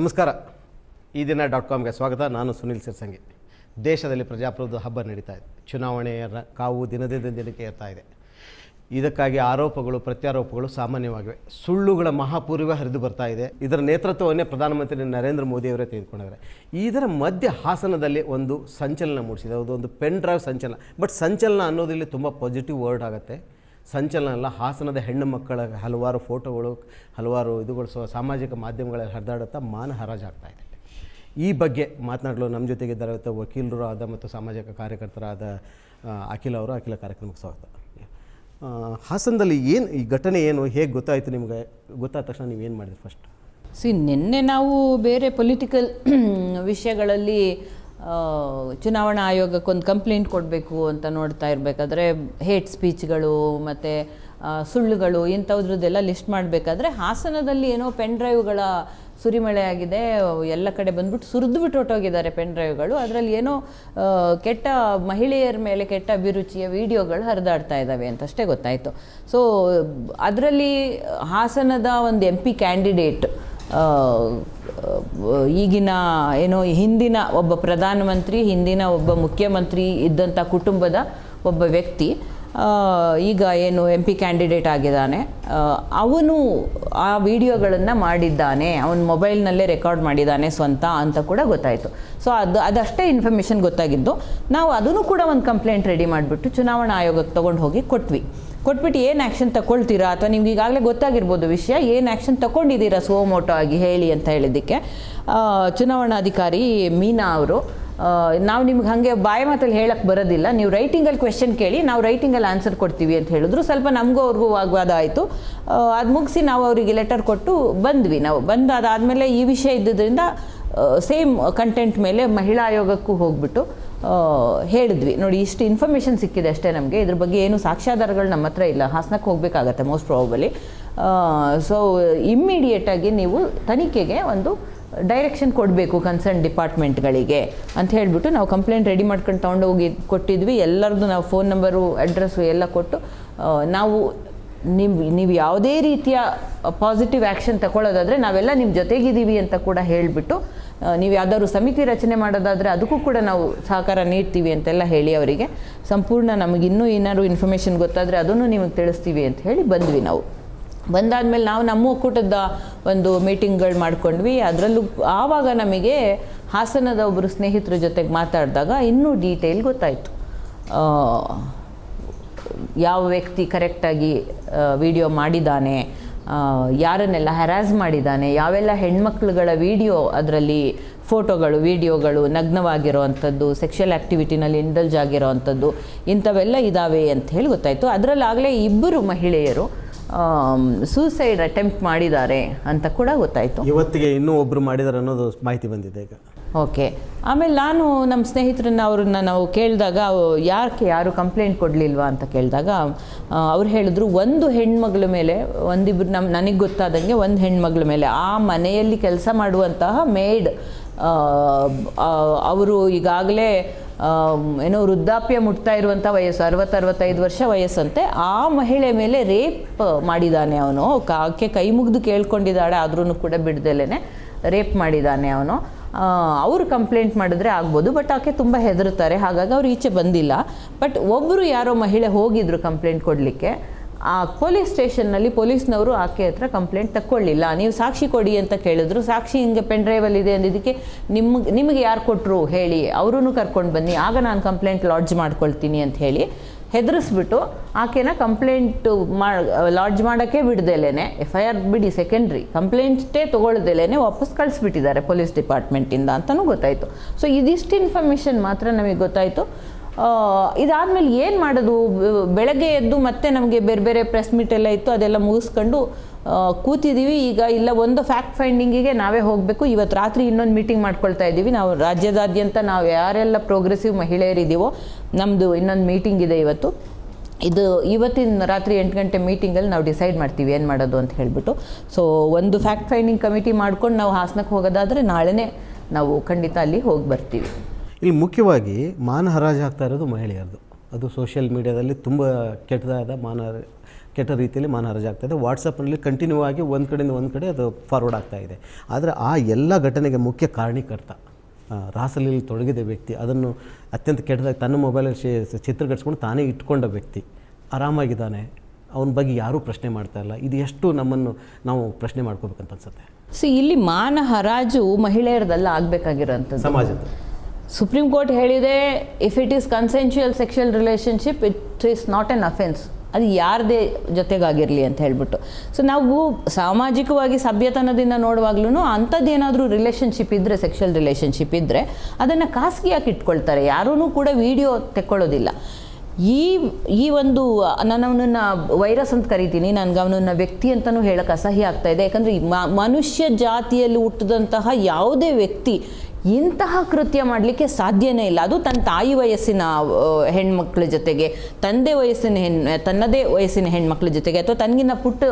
ನಮಸ್ಕಾರ. ಈ ದಿನ ಡಾಟ್ ಕಾಮ್ಗೆ ಸ್ವಾಗತ. ನಾನು ಸುನಿಲ್ ಸಿರ್ಸಂಗಿ. ದೇಶದಲ್ಲಿ ಪ್ರಜಾಪ್ರಭುತ್ವ ಹಬ್ಬ ನಡೀತಾ ಇದೆ. ಚುನಾವಣೆಯ ಕಾವು ದಿನದಿಂದ ದಿನಕ್ಕೆ ಏರ್ತಾ ಇದೆ. ಇದಕ್ಕಾಗಿ ಆರೋಪಗಳು, ಪ್ರತ್ಯಾರೋಪಗಳು ಸಾಮಾನ್ಯವಾಗಿವೆ. ಸುಳ್ಳುಗಳ ಮಹಾಪೂರ್ವ ಹರಿದು ಬರ್ತಾ ಇದೆ. ಇದರ ನೇತೃತ್ವವನ್ನೇ ಪ್ರಧಾನಮಂತ್ರಿ ನರೇಂದ್ರ ಮೋದಿಯವರೇ ತೆಗೆದುಕೊಂಡಿದ್ದಾರೆ ಇದರ ಮಧ್ಯ ಹಾಸನದಲ್ಲಿ ಒಂದು ಸಂಚಲನ ಮೂಡಿಸಿದೆ. ಅದೊಂದು ಪೆನ್ ಡ್ರೈವ್ ಸಂಚಲನ. ಬಟ್ ಸಂಚಲನ ಅನ್ನೋದಿಲ್ಲಿ ತುಂಬ ಪಾಸಿಟಿವ್ ವರ್ಡ್ ಆಗುತ್ತೆ. ಸಂಚಲನ ಅಲ್ಲ ಹಾಸನದ ಹೆಣ್ಣು ಮಕ್ಕಳ ಹಲವಾರು ಫೋಟೋಗಳು, ಹಲವಾರು ಇದುಗಳು ಸಾಮಾಜಿಕ ಮಾಧ್ಯಮಗಳಲ್ಲಿ ಹರಿದಾಡುತ್ತಾ ಮಾನ ಹರಾಜಾಗ್ತಾ ಇದೆ. ಈ ಬಗ್ಗೆ ಮಾತನಾಡಲು ನಮ್ಮ ಜೊತೆಗಿದ್ದಾರೆ ವಕೀಲರು ಆದ ಮತ್ತು ಸಾಮಾಜಿಕ ಕಾರ್ಯಕರ್ತರಾದ ಅಖಿಲ ಅವರು. ಅಖಿಲ ಕಾರ್ಯಕ್ರಮಕ್ಕೆ ಸ್ವಾಗತ. ಹಾಸನದಲ್ಲಿ ಏನು, ಈ ಘಟನೆ ಏನು, ಹೇಗೆ ಗೊತ್ತಾಯಿತು ನಿಮಗೆ? ಗೊತ್ತಾದ ತಕ್ಷಣ ನೀವು ಏನು ಮಾಡಿದ್ರಿ ಫಸ್ಟ್ ಸಿ ನಿನ್ನೆ ನಾವು ಬೇರೆ ಪೊಲಿಟಿಕಲ್ ವಿಷಯಗಳಲ್ಲಿ ಚುನಾವಣಾ ಆಯೋಗಕ್ಕೊಂದು ಕಂಪ್ಲೇಂಟ್ ಕೊಡಬೇಕು ಅಂತ ನೋಡ್ತಾ ಇರಬೇಕಾದ್ರೆ ಹೇಟ್ ಸ್ಪೀಚ್ಗಳು ಮತ್ತು ಸುಳ್ಳುಗಳು ಇಂಥದ್ರದ್ದೆಲ್ಲ ಲಿಸ್ಟ್ ಮಾಡಬೇಕಾದ್ರೆ ಹಾಸನದಲ್ಲಿ ಏನೋ ಪೆನ್ ಡ್ರೈವ್ಗಳ ಸುರಿಮಳೆ ಆಗಿದೆ, ಎಲ್ಲ ಕಡೆ ಬಂದ್ಬಿಟ್ಟು ಸುರಿದು ಬಿಟ್ಟು ಹೊಟ್ಟೋಗಿದ್ದಾರೆ ಪೆನ್ ಡ್ರೈವ್ಗಳು. ಅದರಲ್ಲಿ ಏನೋ ಕೆಟ್ಟ ಮಹಿಳೆಯರ ಮೇಲೆ ಕೆಟ್ಟ ಅಭಿರುಚಿಯ ವಿಡಿಯೋಗಳು ಹರಿದಾಡ್ತಾ ಇದ್ದಾವೆ ಅಂತಷ್ಟೇ ಗೊತ್ತಾಯಿತು. ಸೊ ಅದರಲ್ಲಿ ಹಾಸನದ ಒಂದು ಎಂ ಪಿ ಕ್ಯಾಂಡಿಡೇಟ್ ಈಗಿನ ಏನೋ ಹಿಂದಿನ ಒಬ್ಬ ಪ್ರಧಾನಮಂತ್ರಿ, ಹಿಂದಿನ ಒಬ್ಬ ಮುಖ್ಯಮಂತ್ರಿ ಇದ್ದಂಥ ಕುಟುಂಬದ ಒಬ್ಬ ವ್ಯಕ್ತಿ ಈಗ ಏನು ಎಂ ಪಿ ಕ್ಯಾಂಡಿಡೇಟ್ ಆಗಿದ್ದಾನೆ. ಅವನು ಆ ವಿಡಿಯೋಗಳನ್ನು ಮಾಡಿದ್ದಾನೆ. ಅವನ ಮೊಬೈಲ್ನಲ್ಲೇ ರೆಕಾರ್ಡ್ ಮಾಡಿದ್ದಾನೆ ಸ್ವಂತ ಅಂತ ಕೂಡ ಗೊತ್ತಾಯಿತು. ಸೊ ಅದು, ಅದಷ್ಟೇ ಇನ್ಫಾರ್ಮೇಷನ್ ಗೊತ್ತಾಗಿದ್ದು. ನಾವು ಅದನ್ನು ಕೂಡ ಒಂದು ಕಂಪ್ಲೇಂಟ್ ರೆಡಿ ಮಾಡಿಬಿಟ್ಟು ಚುನಾವಣಾ ಆಯೋಗಕ್ಕೆ ತೊಗೊಂಡು ಹೋಗಿ ಕೊಟ್ವಿ. ಕೊಟ್ಬಿಟ್ಟು ಏನು ಆ್ಯಕ್ಷನ್ ತಗೊಳ್ತೀರಾ? ಅಥವಾ ನಿಮ್ಗೆ ಈಗಾಗಲೇ ಗೊತ್ತಾಗಿರ್ಬೋದು ವಿಷಯ, ಏನು ಆ್ಯಕ್ಷನ್ ತಗೊಂಡಿದ್ದೀರಾ ಸೋಮೋಟೋ ಆಗಿ? ಹೇಳಿ ಅಂತ ಹೇಳಿದ್ದಕ್ಕೆ. ಚುನಾವಣಾಧಿಕಾರಿ ಮೀನಾ ಅವರು ನಾವು ನಿಮ್ಗೆ ಹಾಗೆ ಬಾಯಿ ಮಾತಲ್ಲಿ ಹೇಳಕ್ಕೆ ಬರೋದಿಲ್ಲ. ನೀವು ರೈಟಿಂಗಲ್ಲಿ ಕ್ವೆಶನ್ ಕೇಳಿ, ನಾವು ರೈಟಿಂಗಲ್ಲಿ ಆನ್ಸರ್ ಕೊಡ್ತೀವಿ ಅಂತ ಹೇಳಿದ್ರು. ಸ್ವಲ್ಪ ನಮಗೂ ಅವ್ರಿಗೂ ವಾಗ್ವಾದ ಆಯಿತು ಅದು ಮುಗಿಸಿ ನಾವು ಅವರಿಗೆ ಲೆಟರ್ ಕೊಟ್ಟು ಬಂದ್ವಿ ನಾವು. ಬಂದಾದಾದಮೇಲೆ ಈ ವಿಷಯ ಇದ್ದಿದ್ದರಿಂದ ಸೇಮ್ ಕಂಟೆಂಟ್ ಮೇಲೆ ಮಹಿಳಾ ಆಯೋಗಕ್ಕೂ ಹೋಗ್ಬಿಟ್ಟು ಹೇಳಿದ್ವಿ. ನೋಡಿ, ಇಷ್ಟು ಇನ್ಫಾರ್ಮೇಷನ್ ಸಿಕ್ಕಿದೆ ಅಷ್ಟೇ ನಮಗೆ. ಇದ್ರ ಬಗ್ಗೆ ಏನು ಸಾಕ್ಷ್ಯಾಧಾರಗಳು ನಮ್ಮ ಹತ್ರ ಇಲ್ಲ. ಹಾಸನಕ್ಕೆ ಹೋಗಬೇಕಾಗತ್ತೆ ಮೋಸ್ಟ್ ಪ್ರಾಬಲಿ ಸೊ ಇಮ್ಮಿಡಿಯೇಟಾಗಿ ನೀವು ತನಿಖೆಗೆ ಒಂದು ಡೈರೆಕ್ಷನ್ ಕೊಡಬೇಕು ಕನ್ಸರ್ನ್ ಡಿಪಾರ್ಟ್ಮೆಂಟ್ಗಳಿಗೆ ಅಂತ ಹೇಳಿಬಿಟ್ಟು ನಾವು ಕಂಪ್ಲೇಂಟ್ ರೆಡಿ ಮಾಡ್ಕೊಂಡು ತೊಗೊಂಡೋಗಿ ಕೊಟ್ಟಿದ್ವಿ. ಎಲ್ಲರದ್ದು ನಾವು ಫೋನ್ ನಂಬರು ಅಡ್ರೆಸ್ಸು ಎಲ್ಲ ಕೊಟ್ಟು ನಾವು ನಿಮ್ಮ ನೀವು ಯಾವುದೇ ರೀತಿಯ ಪಾಸಿಟಿವ್ ಆ್ಯಕ್ಷನ್ ತಗೊಳ್ಳೋದಾದರೆ ನಾವೆಲ್ಲ ನಿಮ್ಮ ಜೊತೆಗಿದ್ದೀವಿ ಅಂತ ಕೂಡ ಹೇಳಿಬಿಟ್ಟು ನೀವು ಯಾವ್ದಾದ್ರು ಸಮಿತಿ ರಚನೆ ಮಾಡೋದಾದರೆ ಅದಕ್ಕೂ ಕೂಡ ನಾವು ಸಹಕಾರ ನೀಡ್ತೀವಿ ಅಂತೆಲ್ಲ ಹೇಳಿ ಅವರಿಗೆ. ಸಂಪೂರ್ಣ ನಮಗೆ ಇನ್ನೂ ಏನಾದ್ರು ಇನ್ಫಾರ್ಮೇಷನ್ ಗೊತ್ತಾದರೆ ಅದನ್ನು ನಿಮಗೆ ತಿಳಿಸ್ತೀವಿ ಅಂತ ಹೇಳಿ ಬಂದ್ವಿ ನಾವು. ಬಂದಾದ್ಮೇಲೆ ನಾವು ನಮ್ಮ ಒಕ್ಕೂಟದ ಒಂದು ಮೀಟಿಂಗ್ಗಳು ಮಾಡ್ಕೊಂಡ್ವಿ. ಅದರಲ್ಲೂ ಆವಾಗ ನಮಗೆ ಹಾಸನದ ಒಬ್ಬರು ಸ್ನೇಹಿತರ ಜೊತೆಗೆ ಮಾತಾಡಿದಾಗ ಇನ್ನೂ ಡೀಟೇಲ್ ಗೊತ್ತಾಯಿತು. ಯಾವ ವ್ಯಕ್ತಿ ಕರೆಕ್ಟಾಗಿ ವಿಡಿಯೋ ಮಾಡಿದ್ದಾನೆ ಯಾರನ್ನೆಲ್ಲ ಹ್ಯಾರಾಸ್ ಮಾಡಿದ್ದಾನೆ, ಯಾವೆಲ್ಲ ಹೆಣ್ಮಕ್ಳುಗಳ ವಿಡಿಯೋ ಅದರಲ್ಲಿ ಫೋಟೋಗಳು ವಿಡಿಯೋಗಳು ನಗ್ನವಾಗಿರೋ ಅಂಥದ್ದು ಸೆಕ್ಷುವಲ್ ಆ್ಯಕ್ಟಿವಿಟಿನಲ್ಲಿ ಇಂಡಲ್ಜ್ ಆಗಿರೋ ಅಂಥದ್ದು ಇಂಥವೆಲ್ಲ ಇದ್ದಾವೆ ಅಂತ ಹೇಳಿ ಗೊತ್ತಾಯಿತು. ಅದರಲ್ಲಾಗಲೇ ಇಬ್ಬರು ಮಹಿಳೆಯರು ಸೂಸೈಡ್ ಅಟೆಂಪ್ಟ್ ಮಾಡಿದ್ದಾರೆ ಅಂತ ಕೂಡ ಗೊತ್ತಾಯಿತು. ಇವತ್ತಿಗೆ ಇನ್ನೂ ಒಬ್ಬರು ಮಾಡಿದ್ದಾರೆ ಅನ್ನೋದು ಮಾಹಿತಿ ಬಂದಿದೆ ಈಗ. ಓಕೆ. ಆಮೇಲೆ ನಾನು ನಮ್ಮ ಸ್ನೇಹಿತರನ್ನ ಅವ್ರನ್ನ ನಾವು ಕೇಳಿದಾಗ ಯಾಕೆ ಯಾರು ಕಂಪ್ಲೇಂಟ್ ಕೊಡಲಿಲ್ವಾ ಅಂತ ಕೇಳಿದಾಗ ಅವ್ರು ಹೇಳಿದ್ರು, ಒಂದು ಹೆಣ್ಮಗಳ ಮೇಲೆ, ಒಂದಿಬ್ರು ನಮ್ಮ ನನಗೆ ಗೊತ್ತಾದಂಗೆ ಒಂದು ಹೆಣ್ಮಗಳ ಮೇಲೆ, ಆ ಮನೆಯಲ್ಲಿ ಕೆಲಸ ಮಾಡುವಂತಹ ಮೇಡ್ ಅವರು ಈಗಾಗಲೇ ಏನೋ ವೃದ್ಧಾಪ್ಯ ಮುಟ್ತಾ ಇರುವಂಥ ವಯಸ್ಸು ಅರವತ್ತು ಅರವತ್ತೈದು ವರ್ಷ ವಯಸ್ಸಂತೆ, ಆ ಮಹಿಳೆ ಮೇಲೆ ರೇಪ್ ಮಾಡಿದ್ದಾನೆ ಅವನು. ಆಕೆ ಕೈ ಮುಗಿದು ಕೇಳ್ಕೊಂಡಿದ್ದಾಳೆ ಆದ್ರೂ ಕೂಡ ಬಿಡ್ದಲೇ ರೇಪ್ ಮಾಡಿದ್ದಾನೆ ಅವನು. ಅವರು ಕಂಪ್ಲೇಂಟ್ ಮಾಡಿದ್ರೆ ಆಗ್ಬೋದು ಬಟ್ ಆಕೆ ತುಂಬ ಹೆದರುತ್ತಾರೆ. ಹಾಗಾಗಿ ಅವ್ರು ಈಚೆ ಬಂದಿಲ್ಲ. ಬಟ್ ಒಬ್ಬರು ಯಾರೋ ಮಹಿಳೆ ಹೋಗಿದ್ರು ಕಂಪ್ಲೇಂಟ್ ಕೊಡಲಿಕ್ಕೆ, ಆ ಪೊಲೀಸ್ ಸ್ಟೇಷನ್ನಲ್ಲಿ ಪೊಲೀಸ್ನವರು ಆಕೆ ಹತ್ರ ಕಂಪ್ಲೇಂಟ್ ತಕ್ಕೊಳ್ಳಿಲ್ಲ. ನೀವು ಸಾಕ್ಷಿ ಕೊಡಿ ಅಂತ ಕೇಳಿದ್ರು. ಸಾಕ್ಷಿ ಹಿಂಗೆ ಪೆನ್ ಡ್ರೈವಲ್ ಇದೆ ಅಂದಿದ್ದಕ್ಕೆ ನಿಮ್ಗೆ ನಿಮಗೆ ಯಾರು ಕೊಟ್ಟರು ಹೇಳಿ. ಅವರೂ ಕರ್ಕೊಂಡು ಬನ್ನಿ. ಆಗ ನಾನು ಕಂಪ್ಲೇಂಟ್ ಲಾಡ್ಜ್ ಮಾಡ್ಕೊಳ್ತೀನಿ ಅಂತ ಹೇಳಿ ಹೆದರಿಸ್ಬಿಟ್ಟು ಆಕೆನ ಕಂಪ್ಲೇಂಟ್ ಮಾ ಲಾಡ್ಜ್ ಮಾಡೋಕ್ಕೆ ಬಿಡ್ದೇಲೇನೆ. ಎಫ್ ಐ ಆರ್ ಬಿಡಿ ಸೆಕೆಂಡ್ರಿ ಕಂಪ್ಲೇಂಟೇ ತೊಗೊಳ್ದೇಲೇನೆ ವಾಪಸ್ ಕಳಿಸ್ಬಿಟ್ಟಿದ್ದಾರೆ ಪೊಲೀಸ್ ಡಿಪಾರ್ಟ್ಮೆಂಟಿಂದ ಅಂತಲೂ ಗೊತ್ತಾಯಿತು. ಸೊ ಇದಿಷ್ಟು ಇನ್ಫಾರ್ಮೇಷನ್ ಮಾತ್ರ ನಮಗೆ ಗೊತ್ತಾಯಿತು. ಇದಾದಮೇಲೆ ಏನು ಮಾಡೋದು? ಬೆಳಗ್ಗೆ ಎದ್ದು ಮತ್ತೆ ನಮಗೆ ಬೇರೆ ಬೇರೆ ಪ್ರೆಸ್ ಮೀಟ್ ಎಲ್ಲ ಇತ್ತು, ಅದೆಲ್ಲ ಮುಗಿಸ್ಕೊಂಡು ಕೂತಿದ್ದೀವಿ. ಈಗ ಇಲ್ಲ, ಒಂದು ಫ್ಯಾಕ್ಟ್ ಫೈಂಡಿಂಗಿಗೆ ನಾವೇ ಹೋಗಬೇಕು. ಇವತ್ತು ರಾತ್ರಿ ಇನ್ನೊಂದು ಮೀಟಿಂಗ್ ಮಾಡ್ಕೊಳ್ತಾ ಇದ್ದೀವಿ. ನಾವು ರಾಜ್ಯದಾದ್ಯಂತ ನಾವು ಯಾರೆಲ್ಲ ಪ್ರೋಗ್ರೆಸಿವ್ ಮಹಿಳೆಯರಿದ್ದೀವೋ ನಮ್ಮದು ಇನ್ನೊಂದು ಮೀಟಿಂಗ್ ಇದೆ ಇವತ್ತು. ಇದು ಇವತ್ತಿನ ರಾತ್ರಿ ಎಂಟು ಗಂಟೆ ಮೀಟಿಂಗಲ್ಲಿ ನಾವು ಡಿಸೈಡ್ ಮಾಡ್ತೀವಿ ಏನು ಮಾಡೋದು ಅಂತ ಹೇಳಿಬಿಟ್ಟು. ಸೊ ಒಂದು ಫ್ಯಾಕ್ಟ್ ಫೈಂಡಿಂಗ್ ಕಮಿಟಿ ಮಾಡ್ಕೊಂಡು ನಾವು ಹಾಸನಕ್ಕೆ ಹೋಗೋದಾದರೆ ನಾಳೆನೇ ನಾವು ಖಂಡಿತ ಅಲ್ಲಿ ಹೋಗಿ ಬರ್ತೀವಿ. ಇಲ್ಲಿ ಮುಖ್ಯವಾಗಿ ಮಾನ ಹರಾಜು ಆಗ್ತಾ ಇರೋದು ಮಹಿಳೆಯರದು. ಅದು ಸೋಷಿಯಲ್ ಮೀಡಿಯಾದಲ್ಲಿ ತುಂಬ ಕೆಟ್ಟದಾದ ಮಾನ ಕೆಟ್ಟ ರೀತಿಯಲ್ಲಿ ಮಾನಹಾರಾಜ ಆಗ್ತಾ ಇದೆ ವಾಟ್ಸಪ್ನಲ್ಲಿ ಕಂಟಿನ್ಯೂ ಆಗಿ ಒಂದು ಕಡೆಯಿಂದ ಒಂದು ಕಡೆ ಅದು ಫಾರ್ವರ್ಡ್ ಆಗ್ತಾ ಇದೆ. ಆದರೆ ಆ ಎಲ್ಲ ಘಟನೆಗೆ ಮುಖ್ಯ ಕಾರಣೀಕರ್ತ ರಾಸಲೀಲಿ ತೊಡಗಿದ ವ್ಯಕ್ತಿ ಅದನ್ನು ಅತ್ಯಂತ ಕೆಟ್ಟದಾಗಿ ತನ್ನ ಮೊಬೈಲಲ್ಲಿ ಶೇ ಚಿತ್ರಗಟ್ಸ್ಕೊಂಡು ತಾನೇ ಇಟ್ಕೊಂಡ ವ್ಯಕ್ತಿ ಆರಾಮಾಗಿದ್ದಾನೆ ಅವನ ಬಗ್ಗೆ ಯಾರೂ ಪ್ರಶ್ನೆ ಮಾಡ್ತಾ ಇಲ್ಲ. ಇದು ಎಷ್ಟು ನಮ್ಮನ್ನು ನಾವು ಪ್ರಶ್ನೆ ಮಾಡ್ಕೋಬೇಕಂತ ಅನ್ಸುತ್ತೆ. ಸೊ ಇಲ್ಲಿ ಮಾನ ಹರಾಜು ಮಹಿಳೆಯರದಲ್ಲ ಆಗಬೇಕಾಗಿರೋಂಥದ್ದು. ಸಮಾಜದ. ಸುಪ್ರೀಂ ಕೋರ್ಟ್ ಹೇಳಿದೆ if it is consensual sexual relationship it is not an offence ಅದು ಯಾರದೇ ಜೊತೆಗಾಗಿರಲಿ ಅಂತ ಹೇಳ್ಬಿಟ್ಟು. ಸೊ ನಾವು ಸಾಮಾಜಿಕವಾಗಿ ಸಭ್ಯತನದಿಂದ ನೋಡುವಾಗ್ಲೂ ಅಂಥದ್ದೇನಾದರೂ ರಿಲೇಷನ್ಶಿಪ್ ಇದ್ದರೆ ಸೆಕ್ಷುವಲ್ ರಿಲೇಷನ್ಶಿಪ್ ಇದ್ದರೆ ಅದನ್ನು ಖಾಸಗಿಯಾಗಿ ಇಟ್ಕೊಳ್ತಾರೆ. ಯಾರೂ ಕೂಡ ವಿಡಿಯೋ ತೆಕ್ಕೊಳ್ಳೋದಿಲ್ಲ. ಈ ಈ ಒಂದು, ನಾನು ಅವನನ್ನು ವೈರಸ್ ಅಂತ ಕರಿತೀನಿ, ನನಗೆ ಅವನನ್ನು ವ್ಯಕ್ತಿ ಅಂತಲೂ ಹೇಳೋಕ್ಕೆ ಅಸಹ್ಯ ಆಗ್ತಾ ಇದೆ. ಯಾಕಂದರೆ ಮನುಷ್ಯ ಜಾತಿಯಲ್ಲಿ ಹುಟ್ಟಿದಂತಹ ಯಾವುದೇ ವ್ಯಕ್ತಿ ಇಂತಹ ಕೃತ್ಯ ಮಾಡಲಿಕ್ಕೆ ಸಾಧ್ಯನೇ ಇಲ್ಲ. ಅದು ತನ್ನ ತಾಯಿ ವಯಸ್ಸಿನ ಹೆಣ್ಮಕ್ಳ ಜೊತೆಗೆ, ತಂದೆ ವಯಸ್ಸಿನ ಹೆಣ್ಣು ತನ್ನದೇ ವಯಸ್ಸಿನ ಹೆಣ್ಮಕ್ಳ ಜೊತೆಗೆ ಅಥವಾ ತನಗಿನ ಪುಟ್ಟ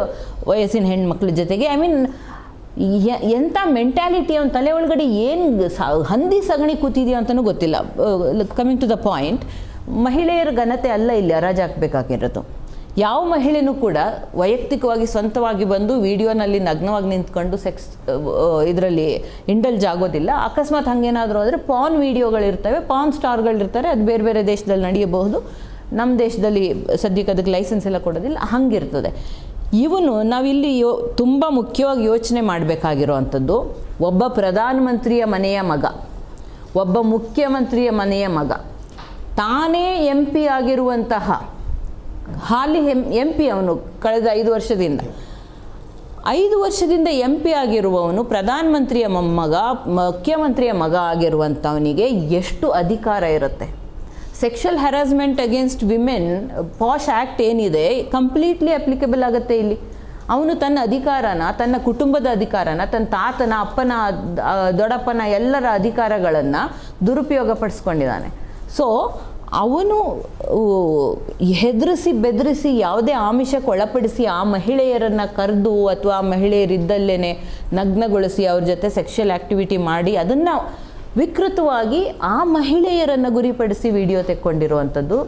ವಯಸ್ಸಿನ ಹೆಣ್ಮಕ್ಳ ಜೊತೆಗೆ ಐ ಮೀನ್ ಎಂಥ ಮೆಂಟ್ಯಾಲಿಟಿ ಅವನ ತಲೆ ಒಳಗಡೆ ಏನು ಹಂದಿ ಸಗಣಿ ಕೂತಿದೆಯೋ ಅಂತಲೂ ಗೊತ್ತಿಲ್ಲ. ಕಮಿಂಗ್ ಟು ದ ಪಾಯಿಂಟ್ ಮಹಿಳೆಯರ ಘನತೆ ಅಲ್ಲ ಇಲ್ಲಿ ಹರಾಜು ಹಾಕಬೇಕಾಗಿರೋದು ಯಾವ ಮಹಿಳೆನೂ ಕೂಡ ವೈಯಕ್ತಿಕವಾಗಿ ಸ್ವಂತವಾಗಿ ಬಂದು ವಿಡಿಯೋನಲ್ಲಿ ನಗ್ನವಾಗಿ ನಿಂತ್ಕೊಂಡು ಸೆಕ್ಸ್ ಇದರಲ್ಲಿ ಇಂಡಲ್ಜ್ ಆಗೋದಿಲ್ಲ. ಅಕಸ್ಮಾತ್ ಹಾಗೇನಾದರೂ ಆದರೆ ಪಾನ್ ವಿಡಿಯೋಗಳಿರ್ತವೆ, ಪಾನ್ ಸ್ಟಾರ್ಗಳಿರ್ತಾರೆ, ಅದು ಬೇರೆ ಬೇರೆ ದೇಶದಲ್ಲಿ ನಡೆಯಬಹುದು. ನಮ್ಮ ದೇಶದಲ್ಲಿ ಸದ್ಯಕ್ಕೆ ಅದಕ್ಕೆ ಲೈಸೆನ್ಸ್ ಎಲ್ಲ ಕೊಡೋದಿಲ್ಲ, ಹಂಗಿರ್ತದೆ. ಇವನು ನಾವಿಲ್ಲಿ ಯೋ, ತುಂಬ ಮುಖ್ಯವಾಗಿ ಯೋಚನೆ ಮಾಡಬೇಕಾಗಿರುವಂಥದ್ದು, ಒಬ್ಬ ಪ್ರಧಾನಮಂತ್ರಿಯ ಮನೆಯ ಮಗ, ಒಬ್ಬ ಮುಖ್ಯಮಂತ್ರಿಯ ಮನೆಯ ಮಗ, ತಾನೇ ಎಂ ಪಿ ಆಗಿರುವಂತಹ ಹಾಲಿ ಎಂ ಎಂ ಪಿ ಅವನು ಕಳೆದ ಐದು ವರ್ಷದಿಂದ. ಐದು ವರ್ಷದಿಂದ ಎಂ ಪಿ ಆಗಿರುವವನು ಪ್ರಧಾನಮಂತ್ರಿಯ ಮೊಮ್ಮಗ ಮುಖ್ಯಮಂತ್ರಿಯ ಮಗ ಆಗಿರುವಂಥವನಿಗೆ ಎಷ್ಟು ಅಧಿಕಾರ ಇರುತ್ತೆ? Sexual harassment against women POSH act ಏನಿದೆ ಕಂಪ್ಲೀಟ್ಲಿ ಅಪ್ಲಿಕೇಬಲ್ ಆಗುತ್ತೆ ಇಲ್ಲಿ. ಅವನು ತನ್ನ ಅಧಿಕಾರನ, ತನ್ನ ಕುಟುಂಬದ ಅಧಿಕಾರನ, ತನ್ನ ತಾತನ, ಅಪ್ಪನ ದೊಡ್ಡಪ್ಪನ ಎಲ್ಲರ ಅಧಿಕಾರಗಳನ್ನು ದುರುಪಯೋಗಪಡಿಸ್ಕೊಂಡಿದ್ದಾನೆ. ಸೊ ಅವನು ಹೆದರಿಸಿ ಬೆದರಿಸಿ ಯಾವುದೇ ಆಮಿಷಕ್ಕೆ ಒಳಪಡಿಸಿ ಆ ಮಹಿಳೆಯರನ್ನು ಕರೆದು ಅಥವಾ ಆ ಮಹಿಳೆಯರಿದ್ದಲ್ಲೇ ನಗ್ನಗೊಳಿಸಿ ಅವ್ರ ಜೊತೆ ಸೆಕ್ಷುಯಲ್ ಆ್ಯಕ್ಟಿವಿಟಿ ಮಾಡಿ ಅದನ್ನು ವಿಕೃತವಾಗಿ ಆ ಮಹಿಳೆಯರನ್ನು ಗುರಿಪಡಿಸಿ ವಿಡಿಯೋ ತೆಕ್ಕೊಂಡಿರುವಂಥದ್ದು